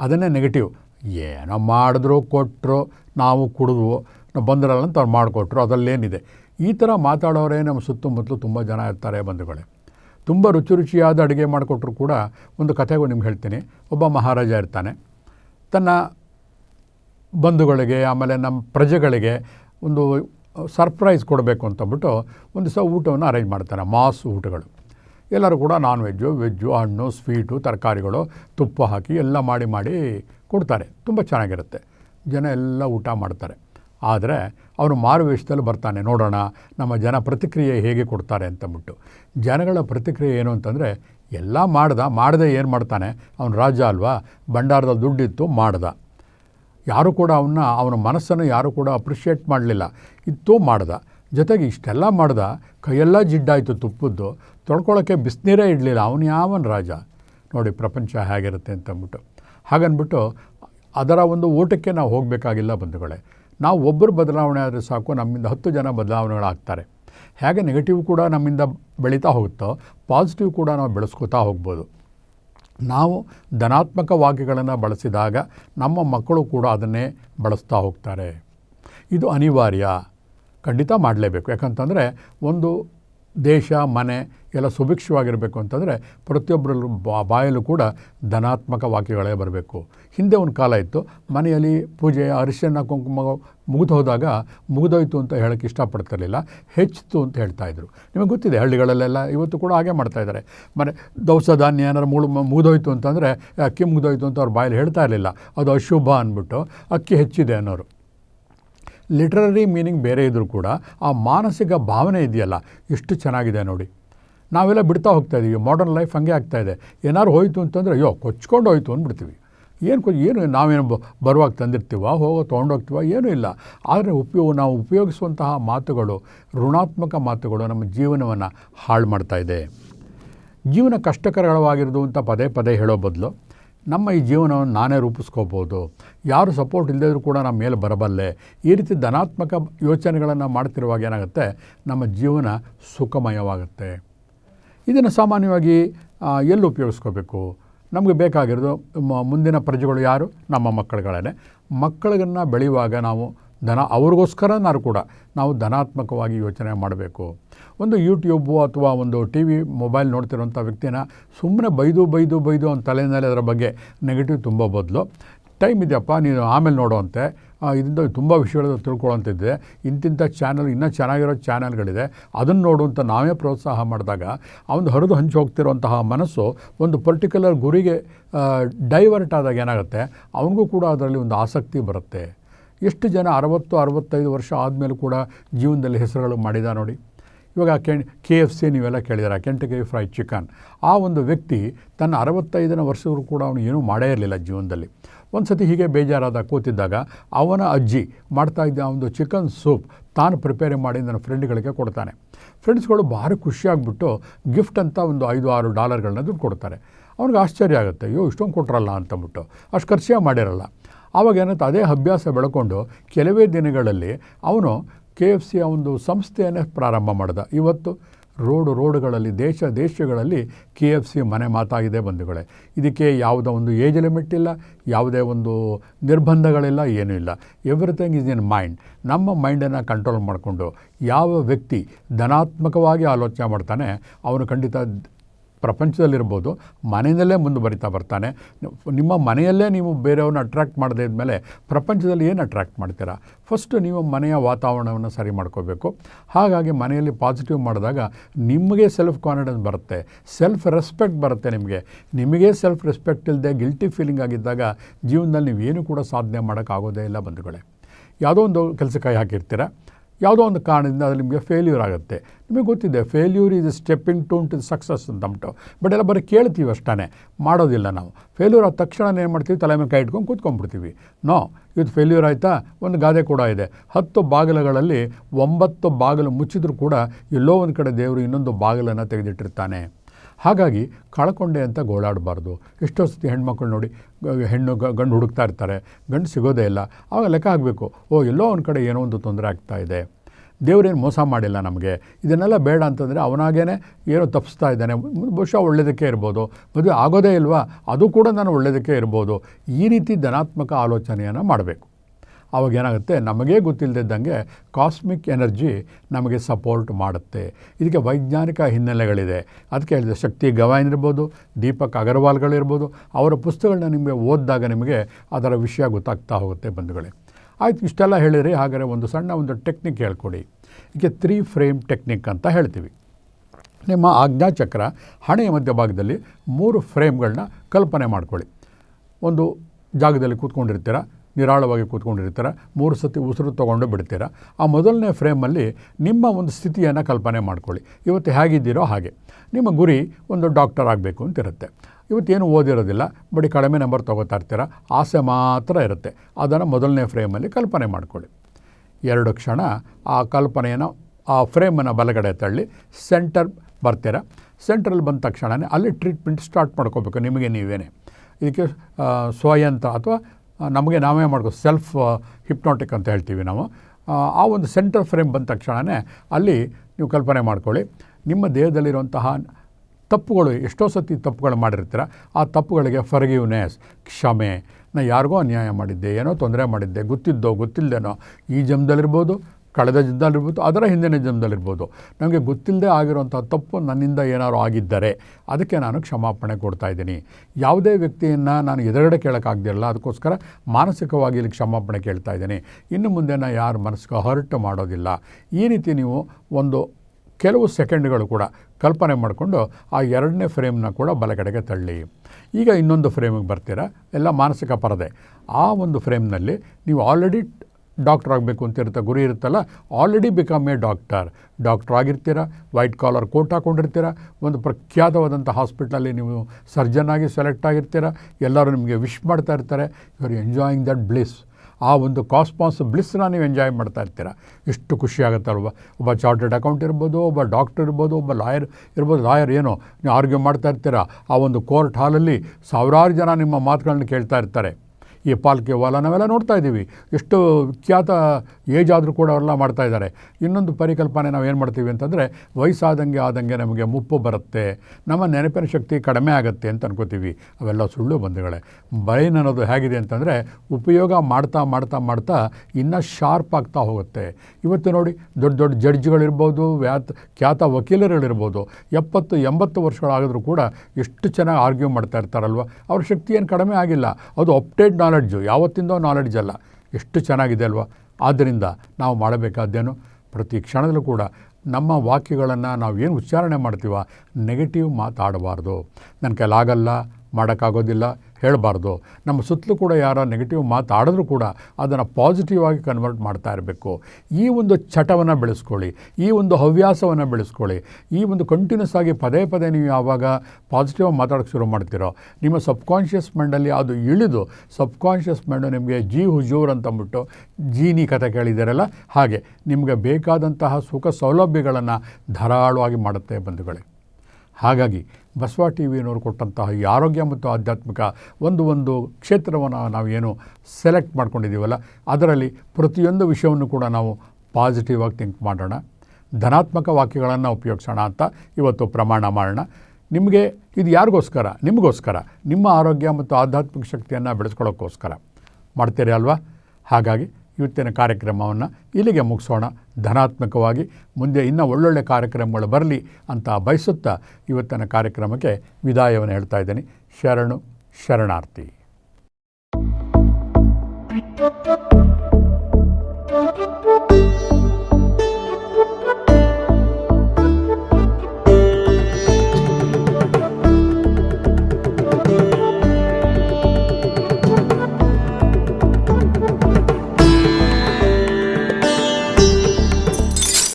ಅದನ್ನೇ ನೆಗೆಟಿವ್ ಏನೋ ಮಾಡಿದ್ರು ಕೊಟ್ಟರು ನಾವು ಕುಡಿದ್ವು, ನಾವು ಬಂದಿರಲ್ಲ ಅಂತ ಅವ್ರು ಮಾಡಿಕೊಟ್ರು ಅದರಲ್ಲೇನಿದೆ ಈ ಥರ ಮಾತಾಡೋರೇ ನಮ್ಮ ಸುತ್ತಮುತ್ತಲು ತುಂಬ ಜನ ಇರ್ತಾರೆ ಬಂಧುಗಳೇ. ತುಂಬ ರುಚಿ ರುಚಿಯಾದ ಅಡುಗೆ ಮಾಡಿಕೊಟ್ರು ಕೂಡ, ಒಂದು ಕಥೆಗೂ ನಿಮ್ಗೆ ಹೇಳ್ತೀನಿ. ಒಬ್ಬ ಮಹಾರಾಜ ಇರ್ತಾನೆ. ತನ್ನ ಬಂಧುಗಳಿಗೆ, ಆಮೇಲೆ ನಮ್ಮ ಪ್ರಜೆಗಳಿಗೆ ಒಂದು ಸರ್ಪ್ರೈಸ್ ಕೊಡಬೇಕು ಅಂತಂದ್ಬಿಟ್ಟು ಒಂದು ದಿವಸ ಊಟವನ್ನು ಅರೇಂಜ್ ಮಾಡ್ತಾರೆ, ಮಾಸ್ ಊಟಗಳು. ಎಲ್ಲರೂ ಕೂಡ ನಾನ್ ವೆಜ್ಜು ವೆಜ್ಜು ಹಣ್ಣು ಸ್ವೀಟು ತರಕಾರಿಗಳು, ತುಪ್ಪ ಹಾಕಿ ಎಲ್ಲ ಮಾಡಿ ಮಾಡಿ ಕೊಡ್ತಾರೆ. ತುಂಬ ಚೆನ್ನಾಗಿರುತ್ತೆ. ಜನ ಎಲ್ಲ ಊಟ ಮಾಡ್ತಾರೆ. ಆದರೆ ಅವನು ಮಾರುವೇಷದಲ್ಲಿ ಬರ್ತಾನೆ, ನೋಡೋಣ ನಮ್ಮ ಜನ ಪ್ರತಿಕ್ರಿಯೆ ಹೇಗೆ ಕೊಡ್ತಾರೆ ಅಂತಂದ್ಬಿಟ್ಟು. ಜನಗಳ ಪ್ರತಿಕ್ರಿಯೆ ಏನು ಅಂತಂದರೆ, ಎಲ್ಲ ಮಾಡ್ದ, ಮಾಡದೆ ಏನು ಮಾಡ್ತಾನೆ? ಅವನು ರಾಜ ಅಲ್ವಾ? ಭಂಡಾರದ ದುಡ್ಡಿತ್ತು, ಮಾಡ್ದ. ಯಾರು ಕೂಡ ಅವನ್ನ, ಅವನ ಮನಸ್ಸನ್ನು ಯಾರು ಕೂಡ ಅಪ್ರಿಷಿಯೇಟ್ ಮಾಡಲಿಲ್ಲ. ಇತ್ತು ಮಾಡ್ದ. ಜೊತೆಗೆ ಇಷ್ಟೆಲ್ಲ ಮಾಡ್ದ, ಕೈಯೆಲ್ಲ ಜಿಡ್ಡಾಯಿತು ತುಪ್ಪದ್ದು ತೊಳ್ಕೊಳ್ಳೋಕ್ಕೆ ಬಿಸಿನೀರೇ ಇಡಲಿಲ್ಲ. ಅವನು ಯಾವನ ರಾಜ? ನೋಡಿ ಪ್ರಪಂಚ ಹೇಗಿರುತ್ತೆ ಅಂತಂದ್ಬಿಟ್ಟು. ಹಾಗನ್ಬಿಟ್ಟು ಅದರ ಒಂದು ಊಟಕ್ಕೆ ನಾವು ಹೋಗಬೇಕಾಗಿಲ್ಲ ಬಂಧುಗಳೇ. ನಾವು ಒಬ್ಬರು ಬದಲಾವಣೆ ಆದರೆ ಸಾಕು, ನಮ್ಮಿಂದ ಹತ್ತು ಜನ ಬದಲಾವಣೆಗಳಾಗ್ತಾರೆ. ಹೇಗೆ ನೆಗೆಟಿವ್ ಕೂಡ ನಮ್ಮಿಂದ ಬೆಳೀತಾ ಹೋಗುತ್ತೋ ಪಾಸಿಟಿವ್ ಕೂಡ ನಾವು ಬೆಳೆಸ್ಕೋತಾ ಹೋಗ್ಬೋದು. ನಾವು ಧನಾತ್ಮಕ ವಾಕ್ಯಗಳನ್ನು ಬಳಸಿದಾಗ ನಮ್ಮ ಮಕ್ಕಳು ಕೂಡ ಅದನ್ನೇ ಬಳಸ್ತಾ ಹೋಗ್ತಾರೆ. ಇದು ಅನಿವಾರ್ಯ. ಖಂಡಿತ ಮಾಡಲೇಬೇಕು. ಯಾಕಂತಂದರೆ ಒಂದು ದೇಶ, ಮನೆ ಎಲ್ಲ ಸುಭಿಕ್ಷವಾಗಿರಬೇಕು ಅಂತಂದರೆ ಪ್ರತಿಯೊಬ್ಬರಲ್ಲೂ ಬಾಯಲ್ಲೂ ಕೂಡ ಧನಾತ್ಮಕ ವಾಕ್ಯಗಳೇ ಬರಬೇಕು. ಹಿಂದೆ ಒಂದು ಕಾಲ ಇತ್ತು, ಮನೆಯಲ್ಲಿ ಪೂಜೆ, ಅರಿಶಿಣ, ಕುಂಕುಮ ಮುಗಿದು ಹೋದಾಗ, ಮುಗಿದೋಯ್ತು ಅಂತ ಹೇಳೋಕ್ಕೆ ಇಷ್ಟಪಡ್ತಿರಲಿಲ್ಲ ಹೆಚ್ಚಿತು ಅಂತ ಹೇಳ್ತಾಯಿದ್ರು ನಿಮಗೆ ಗೊತ್ತಿದೆ, ಹಳ್ಳಿಗಳಲ್ಲೆಲ್ಲ ಇವತ್ತು ಕೂಡ ಹಾಗೆ ಮಾಡ್ತಾಯಿದ್ದಾರೆ ಮನೆ, ದವಸ ಧಾನ್ಯ ಏನಾರು ಮುಳು, ಮುಗಿದೋಯ್ತು ಅಂತಂದರೆ, ಅಕ್ಕಿ ಮುಗಿದೋಯ್ತು ಅಂತ ಅವ್ರ ಬಾಯಲ್ಲಿ ಹೇಳ್ತಾ ಇರಲಿಲ್ಲ. ಅದು ಅಶುಭ ಅಂದ್ಬಿಟ್ಟು, ಅಕ್ಕಿ ಹೆಚ್ಚಿದೆ ಅನ್ನೋರು. ಲಿಟ್ರರಿ ಮೀನಿಂಗ್ ಬೇರೆ ಇದ್ದರೂ ಕೂಡ, ಆ ಮಾನಸಿಕ ಭಾವನೆ ಇದೆಯಲ್ಲ, ಎಷ್ಟು ಚೆನ್ನಾಗಿದೆ ನೋಡಿ. ನಾವೆಲ್ಲ ಬಿಡ್ತಾ ಹೋಗ್ತಾ ಇದ್ದೀವಿ ಮಾಡರ್ನ್ ಲೈಫ್ ಹಂಗೆ ಆಗ್ತಾ ಇದೆ. ಏನಾದ್ರು ಹೋಯಿತು ಅಂತಂದರೆ, ಅಯ್ಯೋ, ಕೊಚ್ಕೊಂಡು ಹೋಯ್ತು ಅಂದ್ಬಿಡ್ತೀವಿ. ಏನು ಏನು ನಾವೇನು ಬರುವಾಗ ತಂದಿರ್ತೀವ? ಹೋಗೋ, ತೊಗೊಂಡೋಗ್ತೀವ? ಏನೂ ಇಲ್ಲ. ಆದರೆ ಉಪಯೋಗ, ನಾವು ಉಪಯೋಗಿಸುವಂತಹ ಮಾತುಗಳು, ಋಣಾತ್ಮಕ ಮಾತುಗಳು ನಮ್ಮ ಜೀವನವನ್ನು ಹಾಳು ಮಾಡ್ತಾ ಇದೆ. ಜೀವನ ಕಷ್ಟಕರವಾಗಿರೋದು ಅಂತ ಪದೇ ಪದೇ ಹೇಳೋ ಬದಲು, ನಮ್ಮ ಈ ಜೀವನವನ್ನು ನಾನೇ ರೂಪಿಸ್ಕೋಬೋದು. ಯಾರು ಸಪೋರ್ಟ್ ಇಲ್ಲದಿದ್ರೂ ಕೂಡ ನಮ್ಮ ಮೇಲೆ ಬರಬಲ್ಲೆ. ಈ ರೀತಿ ಧನಾತ್ಮಕ ಯೋಚನೆಗಳನ್ನು ಮಾಡ್ತಿರುವಾಗ ಏನಾಗುತ್ತೆ? ನಮ್ಮ ಜೀವನ ಸುಖಮಯವಾಗುತ್ತೆ. ಇದನ್ನು ಸಾಮಾನ್ಯವಾಗಿ ಎಲ್ಲಿ ಉಪಯೋಗಿಸ್ಕೋಬೇಕು? ನಮಗೆ ಬೇಕಾಗಿರೋದು ಮುಂದಿನ ಪ್ರಜೆಗಳು ಯಾರು? ನಮ್ಮ ಮಕ್ಕಳುಗಳೇ ಮಕ್ಕಳನ್ನು ಬೆಳೆಯುವಾಗ ನಾವು ಧನ ಅವ್ರಿಗೋಸ್ಕರನಾರು ಕೂಡ ನಾವು ಧನಾತ್ಮಕವಾಗಿ ಯೋಚನೆ ಮಾಡಬೇಕು. ಒಂದು ಯೂಟ್ಯೂಬು ಅಥವಾ ಒಂದು ಟಿ ವಿ ಮೊಬೈಲ್ ನೋಡ್ತಿರುವಂಥ ವ್ಯಕ್ತಿನ ಸುಮ್ಮನೆ ಬೈದು ಬೈದು ಬೈದು ಅವ್ನ ತಲೆಯಲ್ಲಿ ಅದರ ಬಗ್ಗೆ ನೆಗೆಟಿವ್ ತುಂಬ ಬದಲು, ಟೈಮ್ ಇದೆಯಪ್ಪ, ನೀನು ಆಮೇಲೆ ನೋಡುವಂತೆ ಇದರಿಂದ ತುಂಬ ವಿಷಯಗಳು ತಿಳ್ಕೊಳ್ಳೋಂಥದ್ದಿದೆ ಇಂತಿಂಥ ಚಾನಲ್, ಇನ್ನೂ ಚೆನ್ನಾಗಿರೋ ಚಾನಲ್ಗಳಿದೆ. ಅದನ್ನು ನೋಡುವಂಥ ನಾವೇ ಪ್ರೋತ್ಸಾಹ ಮಾಡಿದಾಗ ಅವನು ಹರಿದು ಹಂಚಿ ಹೋಗ್ತಿರುವಂತಹ ಮನಸ್ಸು ಒಂದು ಪರ್ಟಿಕ್ಯುಲರ್ ಗುರಿಗೆ ಡೈವರ್ಟ್ ಆದಾಗ ಏನಾಗುತ್ತೆ? ಅವನಿಗೂ ಕೂಡ ಅದರಲ್ಲಿ ಒಂದು ಆಸಕ್ತಿ ಬರುತ್ತೆ. ಎಷ್ಟು ಜನ ಅರವತ್ತು, ಅರವತ್ತೈದು ವರ್ಷ ಆದಮೇಲೂ ಕೂಡ ಜೀವನದಲ್ಲಿ ಹೆಸರುಗಳು ಮಾಡಿದ ನೋಡಿ. ಇವಾಗ ಕೆಣ್ ಕೆ ಎಫ್ ಸಿ ನೀವೆಲ್ಲ ಕೇಳಿದಾರೆ ಕೆಂಟಕಿ ಫ್ರೈ ಚಿಕನ್. ಆ ಒಂದು ವ್ಯಕ್ತಿ ತನ್ನ ಅರವತ್ತೈದನೇ ವರ್ಷದವರು ಕೂಡ ಅವನು ಏನೂ ಮಾಡೇ ಇರಲಿಲ್ಲ ಜೀವನದಲ್ಲಿ. ಒಂದು ಸತಿ ಹೀಗೆ ಬೇಜಾರಾದ ಕೂತಿದ್ದಾಗ ಅವನ ಅಜ್ಜಿ ಮಾಡ್ತಾ ಇದ್ದ ಒಂದು ಚಿಕನ್ ಸೂಪ್ ತಾನು ಪ್ರಿಪೇರ್ ಮಾಡಿ ನನ್ನ ಫ್ರೆಂಡ್ಗಳಿಗೆ ಕೊಡ್ತಾನೆ. ಫ್ರೆಂಡ್ಸ್ಗಳು ಭಾರಿ ಖುಷಿಯಾಗ್ಬಿಟ್ಟು ಗಿಫ್ಟ್ ಅಂತ ಒಂದು ಐದು ಆರು ಡಾಲರ್ಗಳನ್ನ ದುಡ್ಡು ಕೊಡ್ತಾರೆ. ಅವ್ನಿಗೆ ಆಶ್ಚರ್ಯ ಆಗುತ್ತೆ, ಅಯ್ಯೋ, ಇಷ್ಟೊಂದು ಕೊಟ್ರಲ್ಲ ಅಂತಂದ್ಬಿಟ್ಟು. ಅಷ್ಟು ಖರ್ಚೇ ಮಾಡಿರಲ್ಲ. ಆವಾಗ ಏನಂತ, ಅದೇ ಅಭ್ಯಾಸ ಬೆಳಕೊಂಡು ಕೆಲವೇ ದಿನಗಳಲ್ಲಿ ಅವನು ಕೆ ಎಫ್ ಸಿಯ ಒಂದು ಸಂಸ್ಥೆಯನ್ನೇ ಪ್ರಾರಂಭ ಮಾಡಿದ. ಇವತ್ತು ರೋಡು ರೋಡುಗಳಲ್ಲಿ, ದೇಶ ದೇಶಗಳಲ್ಲಿ ಕೆ ಎಫ್ ಸಿ ಮನೆ ಮಾತಾಗಿದೆ ಬಂಧುಗಳೇ. ಇದಕ್ಕೆ ಯಾವುದೋ ಒಂದು ಏಜ್ ಲಿಮಿಟ್ ಇಲ್ಲ, ಯಾವುದೇ ಒಂದು ನಿರ್ಬಂಧಗಳಿಲ್ಲ, ಏನೂ ಇಲ್ಲ. Everything is in mind. ನಮ್ಮ ಮೈಂಡನ್ನು ಕಂಟ್ರೋಲ್ ಮಾಡಿಕೊಂಡು ಯಾವ ವ್ಯಕ್ತಿ ಧನಾತ್ಮಕವಾಗಿ ಆಲೋಚನೆ ಮಾಡ್ತಾನೆ, ಅವನು ಖಂಡಿತ ಪ್ರಪಂಚದಲ್ಲಿರ್ಬೋದು, ಮನೆಯಲ್ಲೇ ಮುಂದೆ ಬರಿತಾ ಬರ್ತಾನೆ. ನಿಮ್ಮ ಮನೆಯಲ್ಲೇ ನೀವು ಬೇರೆಯವ್ರನ್ನ ಅಟ್ರ್ಯಾಕ್ಟ್ ಮಾಡದೇ ಇದ್ಮೇಲೆ ಪ್ರಪಂಚದಲ್ಲಿ ಏನು ಅಟ್ರ್ಯಾಕ್ಟ್ ಮಾಡ್ತೀರಾ? ಫಸ್ಟ್ ನೀವು ಮನೆಯ ವಾತಾವರಣವನ್ನು ಸರಿ ಮಾಡ್ಕೋಬೇಕು. ಹಾಗಾಗಿ ಮನೆಯಲ್ಲಿ ಪಾಸಿಟಿವ್ ಮಾಡಿದಾಗ ನಿಮಗೆ ಸೆಲ್ಫ್ ಕಾನ್ಫಿಡೆನ್ಸ್ ಬರುತ್ತೆ ಸೆಲ್ಫ್ ರೆಸ್ಪೆಕ್ಟ್ ಬರುತ್ತೆ ನಿಮಗೆ. ನಿಮಗೆ ಸೆಲ್ಫ್ ರೆಸ್ಪೆಕ್ಟ್ ಇಲ್ಲದೆ ಗಿಲ್ಟಿ ಫೀಲಿಂಗ್ ಆಗಿದ್ದಾಗ ಜೀವನದಲ್ಲಿ ನೀವೇನು ಕೂಡ ಸಾಧನೆ ಮಾಡೋಕ್ಕಾಗೋದೇ ಇಲ್ಲ ಬಂಧುಗಳೇ. ಯಾವುದೋ ಒಂದು ಕೆಲಸ ಕೈ ಹಾಕಿರ್ತೀರ? ಯಾವುದೋ ಒಂದು ಕಾರಣದಿಂದ ಅದು ನಿಮಗೆ ಫೇಲ್ಯೂರ್ ಆಗುತ್ತೆ. ನಿಮಗೆ ಗೊತ್ತಿದೆ failure is stepping to to success ಅಂತಂದ್ಬಿಟ್ಟು ಬಟ್ ಎಲ್ಲ ಬರೀ ಕೇಳ್ತೀವಿ ಅಷ್ಟೇ ಮಾಡೋದಿಲ್ಲ ನಾವು. ಫೇಲ್ಯೂರ್ ಆದ ತಕ್ಷಣ ಏನು ಮಾಡ್ತೀವಿ? ತಲೆ ಮೇಲೆ ಕೈ ಇಟ್ಕೊಂಡು ಕೂತ್ಕೊಂಡ್ಬಿಡ್ತೀವಿ. ನೋ ಇವತ್ತು ಫೇಲ್ಯೂರ್ ಆಯಿತಾ? ಒಂದು ಗಾದೆ ಕೂಡ ಇದೆ. ಹತ್ತು ಬಾಗಿಲುಗಳಲ್ಲಿ ಒಂಬತ್ತು ಬಾಗಿಲು ಮುಚ್ಚಿದ್ರೂ ಕೂಡ ಎಲ್ಲೋ ಒಂದು ಕಡೆ ದೇವರು ಇನ್ನೊಂದು ಬಾಗಿಲನ್ನು ತೆಗೆದಿಟ್ಟಿರ್ತಾನೆ. ಹಾಗಾಗಿ ಕಳ್ಕೊಂಡೆ ಅಂತ ಗೋಳಾಡಬಾರ್ದು. ಎಷ್ಟೋ ಸತಿ ಹೆಣ್ಮಕ್ಳು ನೋಡಿ ಹೆಣ್ಣು ಗಂಡು ಹುಡುಕ್ತಾ ಇರ್ತಾರೆ, ಗಂಡು ಸಿಗೋದೇ ಇಲ್ಲ. ಆವಾಗ ಲೆಕ್ಕ ಆಗಬೇಕು ಓ, ಎಲ್ಲೋ ಒಂದು ಕಡೆ ಏನೋ ಒಂದು ತೊಂದರೆ ಆಗ್ತಾ ಇದೆ. ದೇವರೇನು ಮೋಸ ಮಾಡಿಲ್ಲ ನಮಗೆ. ಇದನ್ನೆಲ್ಲ ಬೇಡ ಅಂತಂದರೆ ಅವನಾಗೇ ಏನೋ ತಪ್ಪಿಸ್ತಾ ಇದ್ದಾನೆ. ಬಹುಶಃ ಒಳ್ಳೆಯದಕ್ಕೆ ಇರ್ಬೋದು. ಮದುವೆ ಆಗೋದೇ ಇಲ್ವಾ? ಅದು ಕೂಡ ನಾನು ಒಳ್ಳೆಯದಕ್ಕೆ ಇರ್ಬೋದು. ಈ ರೀತಿ ಧನಾತ್ಮಕ ಆಲೋಚನೆಯನ್ನು ಮಾಡಬೇಕು. ಆವಾಗ ಏನಾಗುತ್ತೆ ನಮಗೇ ಗೊತ್ತಿಲ್ಲದಿದ್ದಂಗೆ ಕಾಸ್ಮಿಕ್ ಎನರ್ಜಿ ನಮಗೆ ಸಪೋರ್ಟ್ ಮಾಡುತ್ತೆ. ಇದಕ್ಕೆ ವೈಜ್ಞಾನಿಕ ಹಿನ್ನೆಲೆಗಳಿದೆ. ಅದಕ್ಕೆ ಹೇಳಿದೆ, ಶಕ್ತಿ ಗವಾಯಿನ್ ಇರ್ಬೋದು, ದೀಪಕ್ ಅಗರ್ವಾಲ್ಗಳಿರ್ಬೋದು ಅವರ ಪುಸ್ತಕಗಳನ್ನ ನಿಮಗೆ ಓದಿದಾಗ ನಿಮಗೆ ಅದರ ವಿಷಯ ಗೊತ್ತಾಗ್ತಾ ಹೋಗುತ್ತೆ ಬಂಧುಗಳೇ. ಆಯ್ತು, ಇಷ್ಟೆಲ್ಲ ಹೇಳಿರಿ, ಹಾಗಾದರೆ ಒಂದು ಸಣ್ಣ ಒಂದು ಟೆಕ್ನಿಕ್ ಹೇಳ್ಕೊಡಿ. ಇದಕ್ಕೆ ತ್ರೀ ಫ್ರೇಮ್ ಟೆಕ್ನಿಕ್ ಅಂತ ಹೇಳ್ತೀವಿ. ನಿಮ್ಮ ಆಜ್ಞಾಚಕ್ರ ಹಣೆಯ ಮಧ್ಯಭಾಗದಲ್ಲಿ ಮೂರು ಫ್ರೇಮ್ಗಳನ್ನ ಕಲ್ಪನೆ ಮಾಡ್ಕೊಳ್ಳಿ. ಒಂದು ಜಾಗದಲ್ಲಿ ಕೂತ್ಕೊಂಡಿರ್ತೀರ? ನಿರಾಳವಾಗಿ ಕೂತ್ಕೊಂಡಿರ್ತೀರ, ಮೂರು ಸತಿ ಉಸಿರು ತೊಗೊಂಡು ಬಿಡ್ತೀರ. ಆ ಮೊದಲನೇ ಫ್ರೇಮಲ್ಲಿ ನಿಮ್ಮ ಒಂದು ಸ್ಥಿತಿಯನ್ನು ಕಲ್ಪನೆ ಮಾಡ್ಕೊಳ್ಳಿ. ಇವತ್ತು ಹೇಗಿದ್ದೀರೋ ಹಾಗೆ. ನಿಮ್ಮ ಗುರಿ ಒಂದು ಡಾಕ್ಟರ್ ಆಗಬೇಕು ಅಂತಿರುತ್ತೆ. ಇವತ್ತೇನು ಓದಿರೋದಿಲ್ಲ ಬಡಿ ಕಡಿಮೆ ನಂಬರ್ ತೊಗೋತಾ ಇರ್ತೀರ, ಆಸೆ ಮಾತ್ರ ಇರುತ್ತೆ. ಅದನ್ನು ಮೊದಲನೇ ಫ್ರೇಮಲ್ಲಿ ಕಲ್ಪನೆ ಮಾಡಿಕೊಳ್ಳಿ. ಎರಡು ಕ್ಷಣ ಆ ಕಲ್ಪನೆಯನ್ನು, ಆ ಫ್ರೇಮನ್ನು ಬಲಗಡೆ ತಳ್ಳಿ, ಸೆಂಟರ್ ಬರ್ತೀರ. ಸೆಂಟ್ರಲ್ಲಿ ಬಂದ ತಕ್ಷಣವೇ ಅಲ್ಲಿ ಟ್ರೀಟ್ಮೆಂಟ್ ಸ್ಟಾರ್ಟ್ ಮಾಡ್ಕೋಬೇಕು ನಿಮಗೆ ನೀವೇನೇ. ಇದಕ್ಕೆ ಸ್ವಯಂತ ಅಥವಾ ನಮಗೆ ನಾವೇ ಮಾಡ್ಕೋ ಸೆಲ್ಫ್ ಹಿಪ್ನಾಟಿಕ್ ಅಂತ ಹೇಳ್ತೀವಿ ನಾವು. ಆ, ಒಂದು ಸೆಂಟರ್ ಫ್ರೇಮ್ ಬಂದ ತಕ್ಷಣವೇ ಅಲ್ಲಿ ನೀವು ಕಲ್ಪನೆ ಮಾಡ್ಕೊಳ್ಳಿ. ನಿಮ್ಮ ದೇಹದಲ್ಲಿರುವಂತಹ ತಪ್ಪುಗಳು ಎಷ್ಟೋ ಸತಿ ತಪ್ಪುಗಳು ಮಾಡಿರ್ತೀರ ಆ ತಪ್ಪುಗಳಿಗೆ ಫರ್ಗಿವ್ನೆಸ್ ಕ್ಷಮೆ ನಾ ಯಾರಿಗೋ ಅನ್ಯಾಯ ಮಾಡಿದ್ದೆ ಏನೋ ತೊಂದರೆ ಮಾಡಿದ್ದೆ ಗೊತ್ತಿದ್ದೋ ಗೊತ್ತಿಲ್ಲದೇನೋ ಈ ಜನ್ಮದಲ್ಲಿರ್ಬೋದು ಕಳೆದ ಜನ್ಮದಲ್ಲಿರ್ಬೋದು ಅದರ ಹಿಂದಿನ ಜನ್ಮದಲ್ಲಿರ್ಬೋದು ನಮಗೆ ಗೊತ್ತಿಲ್ಲದೆ ಆಗಿರುವಂಥ ತಪ್ಪು ನನ್ನಿಂದ ಏನಾದರೂ ಆಗಿದ್ದರೆ ಅದಕ್ಕೆ ನಾನು ಕ್ಷಮಾಪಣೆ ಕೊಡ್ತಾ ಇದ್ದೀನಿ. ಯಾವುದೇ ವ್ಯಕ್ತಿಯನ್ನು ನಾನು ಎದುರುಗಡೆ ಕೇಳೋಕ್ಕಾಗ್ದಿರಲ್ಲ, ಅದಕ್ಕೋಸ್ಕರ ಮಾನಸಿಕವಾಗಿ ಇಲ್ಲಿ ಕ್ಷಮಾಪಣೆ ಕೇಳ್ತಾ ಇದ್ದೀನಿ. ಇನ್ನು ಮುಂದೆ ನಾನು ಯಾರು ಮನಸ್ಸಿಗೆ ಹರ್ಟ್ ಮಾಡೋದಿಲ್ಲ. ಈ ರೀತಿ ನೀವು ಒಂದು ಕೆಲವು ಸೆಕೆಂಡ್ಗಳು ಕೂಡ ಕಲ್ಪನೆ ಮಾಡಿಕೊಂಡು ಆ ಎರಡನೇ ಫ್ರೇಮ್ನ ಕೂಡ ಬಲಗಡೆಗೆ ತಳ್ಳಿ. ಈಗ ಇನ್ನೊಂದು ಫ್ರೇಮಿಗೆ ಬರ್ತೀರಾ? ಎಲ್ಲ ಮಾನಸಿಕ ಪರದೆ. ಆ ಒಂದು ಫ್ರೇಮ್ನಲ್ಲಿ ನೀವು ಆಲ್ರೆಡಿ ಡಾಕ್ಟರ್ ಆಗಬೇಕು ಅಂತ ಇರುತ್ತೆ. ಗುರಿ ಇರುತ್ತಲ್ಲ already become a doctor doctor ಆಗಿರ್ತೀರ white collar coat ಹಾಕ್ಕೊಂಡಿರ್ತೀರ ಒಂದು ಪ್ರಖ್ಯಾತವಾದಂಥ ಹಾಸ್ಪಿಟ್ಲಲ್ಲಿ ನೀವು ಸರ್ಜನ್ ಆಗಿ ಸೆಲೆಕ್ಟ್ ಆಗಿರ್ತೀರ, ಎಲ್ಲರೂ ನಿಮಗೆ ವಿಶ್ ಮಾಡ್ತಾ ಇರ್ತಾರೆ. You are enjoying that bliss ಆ ಒಂದು ಕಾಸ್ಪಾನ್ಸ್ ಬ್ಲಿಸ್ನ ನೀವು ಎಂಜಾಯ್ ಮಾಡ್ತಾ ಇರ್ತೀರ. ಎಷ್ಟು ಖುಷಿ ಆಗುತ್ತಲ್ವ ಒಬ್ಬ ಚಾರ್ಟೆಡ್ ಅಕೌಂಟ್ ಇರ್ಬೋದು, ಒಬ್ಬ ಡಾಕ್ಟರ್ ಇರ್ಬೋದು, ಒಬ್ಬ ಲಾಯರ್ ಇರ್ಬೋದು ಲಾಯರ್ ಏನೋ, ನೀವು ಆರ್ಗ್ಯೂ ಮಾಡ್ತಾ ಇರ್ತೀರ. ಆ ಒಂದು ಕೋರ್ಟ್ ಹಾಲಲ್ಲಿ ಸಾವಿರಾರು ಜನ ನಿಮ್ಮ ಮಾತುಗಳನ್ನ ಕೇಳ್ತಾ ಇರ್ತಾರೆ. ಈ ಪಾಲ್ಕೆ ವಾಲ, ನಾವೆಲ್ಲ ನೋಡ್ತಾ ಇದ್ದೀವಿ. ಎಷ್ಟು ವಿಖ್ಯಾತ ಏಜ್ ಆದರೂ ಕೂಡ ಅವರೆಲ್ಲ ಮಾಡ್ತಾ ಇದ್ದಾರೆ. ಇನ್ನೊಂದು ಪರಿಕಲ್ಪನೆ ನಾವು ಏನು ಮಾಡ್ತೀವಿ ಅಂತಂದರೆ, ವಯಸ್ಸಾದಂಗೆ ಆದಂಗೆ ನಮಗೆ ಮುಪ್ಪು ಬರುತ್ತೆ. ನಮ್ಮ ನೆನಪಿನ ಶಕ್ತಿ ಕಡಿಮೆ ಆಗುತ್ತೆ ಅಂತ ಅನ್ಕೋತೀವಿ. ಅವೆಲ್ಲ ಸುಳ್ಳು ಬಂಧುಗಳೇ. ಬ್ರೈನ್ ಅನ್ನೋದು ಹೇಗಿದೆ ಅಂತಂದರೆ, ಉಪಯೋಗ ಮಾಡ್ತಾ ಮಾಡ್ತಾ ಮಾಡ್ತಾ ಇನ್ನೂ ಶಾರ್ಪ್ ಆಗ್ತಾ ಹೋಗುತ್ತೆ. ಇವತ್ತು ನೋಡಿ, ದೊಡ್ಡ ದೊಡ್ಡ ಜಡ್ಜ್ಗಳಿರ್ಬೋದು, ವ್ಯಾತ್ ಖ್ಯಾತ ವಕೀಲರುಗಳಿರ್ಬೋದು, ಎಪ್ಪತ್ತು, ಎಂಬತ್ತು ವರ್ಷಗಳಾದರೂ ಕೂಡ ಎಷ್ಟು ಚೆನ್ನಾಗಿ ಆರ್ಗ್ಯೂ ಮಾಡ್ತಾ ಇರ್ತಾರಲ್ವ? ಅವ್ರ ಶಕ್ತಿ ಏನು ಕಡಿಮೆ ಆಗಿಲ್ಲ. ಅದು ಅಪ್ಡೇಟ್ ನಾಲೆಡ್ಜು ಯಾವತ್ತಿಂದೋ ನಾಲೆಡ್ಜ್ ಅಲ್ಲ, ಎಷ್ಟು ಚೆನ್ನಾಗಿದೆ ಅಲ್ವಾ? ಆದ್ದರಿಂದ ನಾವು ಮಾಡಬೇಕಾದ್ದೇನು, ಪ್ರತಿ ಕ್ಷಣದಲ್ಲೂ ಕೂಡ ನಮ್ಮ ವಾಕ್ಯಗಳನ್ನು ನಾವು ಏನು ಉಚ್ಚಾರಣೆ ಮಾಡ್ತೀವ ನೆಗೆಟಿವ್ ಮಾತಾಡಬಾರ್ದು. ನನ್ನ ಕೈಲಾಗಲ್ಲ, ಮಾಡೋಕ್ಕಾಗೋದಿಲ್ಲ ಹೇಳಬಾರ್ದು. ನಮ್ಮ ಸುತ್ತಲೂ ಕೂಡ ಯಾರ ನೆಗೆಟಿವ್ ಮಾತಾಡಿದ್ರೂ ಕೂಡ ಅದನ್ನು ಪಾಸಿಟಿವ್ ಆಗಿ ಕನ್ವರ್ಟ್ ಮಾಡ್ತಾ ಇರಬೇಕು. ಈ ಒಂದು ಚಟವನ್ನು ಬೆಳೆಸ್ಕೊಳ್ಳಿ, ಈ ಒಂದು ಹವ್ಯಾಸವನ್ನು ಬೆಳೆಸ್ಕೊಳ್ಳಿ, ಈ ಒಂದು ಕಂಟಿನ್ಯೂಸ್ ಆಗಿ ಪದೇ ಪದೇ ನೀವು ಯಾವಾಗ ಪಾಸಿಟಿವ್ ಮಾತಾಡೋಕ್ಕೆ ಶುರು ಮಾಡ್ತೀರೋ, ನಿಮ್ಮ ಸಬ್ಕಾನ್ಷಿಯಸ್ ಮೈಂಡಲ್ಲಿ ಅದು ಇಳಿದು ಸಬ್ಕಾನ್ಷಿಯಸ್ ಮೈಂಡು ನಿಮಗೆ ಜಿ ಹುಜೂರ್ ಅಂತಂದ್ಬಿಟ್ಟು ಜೀನಿ ಕಥೆ ಕೇಳಿದ್ದೀರಲ್ಲ ಹಾಗೆ ನಿಮಗೆ ಬೇಕಾದಂತಹ ಸುಖ ಸೌಲಭ್ಯಗಳನ್ನು ಧಾರಾಳವಾಗಿ ಮಾಡುತ್ತೆ ಬಂಧುಗಳೇ. ಹಾಗಾಗಿ ಬಸವ ಟಿ ವಿನವರು ಕೊಟ್ಟಂತಹ ಈ ಆರೋಗ್ಯ ಮತ್ತು ಆಧ್ಯಾತ್ಮಿಕ ಒಂದು ಒಂದು ಕ್ಷೇತ್ರವನ್ನು ನಾವು ಏನು ಸೆಲೆಕ್ಟ್ ಮಾಡ್ಕೊಂಡಿದ್ದೀವಲ್ಲ, ಅದರಲ್ಲಿ ಪ್ರತಿಯೊಂದು ವಿಷಯವನ್ನು ಕೂಡ ನಾವು ಪಾಸಿಟಿವ್ ಆಗಿ ಥಿಂಕ್ ಮಾಡೋಣ. ಧನಾತ್ಮಕ ವಾಕ್ಯಗಳನ್ನು ಉಪಯೋಗಿಸೋಣ ಅಂತ ಇವತ್ತು ಪ್ರಮಾಣ ಮಾಡೋಣ. ನಿಮಗೆ ಇದು ಯಾರಿಗೋಸ್ಕರ? ನಿಮಗೋಸ್ಕರ. ನಿಮ್ಮ ಆರೋಗ್ಯ ಮತ್ತು ಆಧ್ಯಾತ್ಮಿಕ ಶಕ್ತಿಯನ್ನು ಬೆಳೆಸ್ಕೊಳ್ಳೋಕ್ಕೋಸ್ಕರ. ಮಾಡ್ತೀರಿ ಅಲ್ವಾ? ಹಾಗಾಗಿ ಇವತ್ತಿನ ಕಾರ್ಯಕ್ರಮವನ್ನು ಇಲ್ಲಿಗೆ ಮುಗಿಸೋಣ ಧನಾತ್ಮಕವಾಗಿ ಮುಂದೆ ಇನ್ನೂ ಒಳ್ಳೊಳ್ಳೆ ಕಾರ್ಯಕ್ರಮಗಳು ಬರಲಿ ಅಂತ ಬಯಸುತ್ತಾ ಇವತ್ತಿನ ಕಾರ್ಯಕ್ರಮಕ್ಕೆ ವಿದಾಯವನ್ನು ಹೇಳ್ತಾ ಇದ್ದೀನಿ ಶರಣು, ಶರಣಾರ್ಥಿ.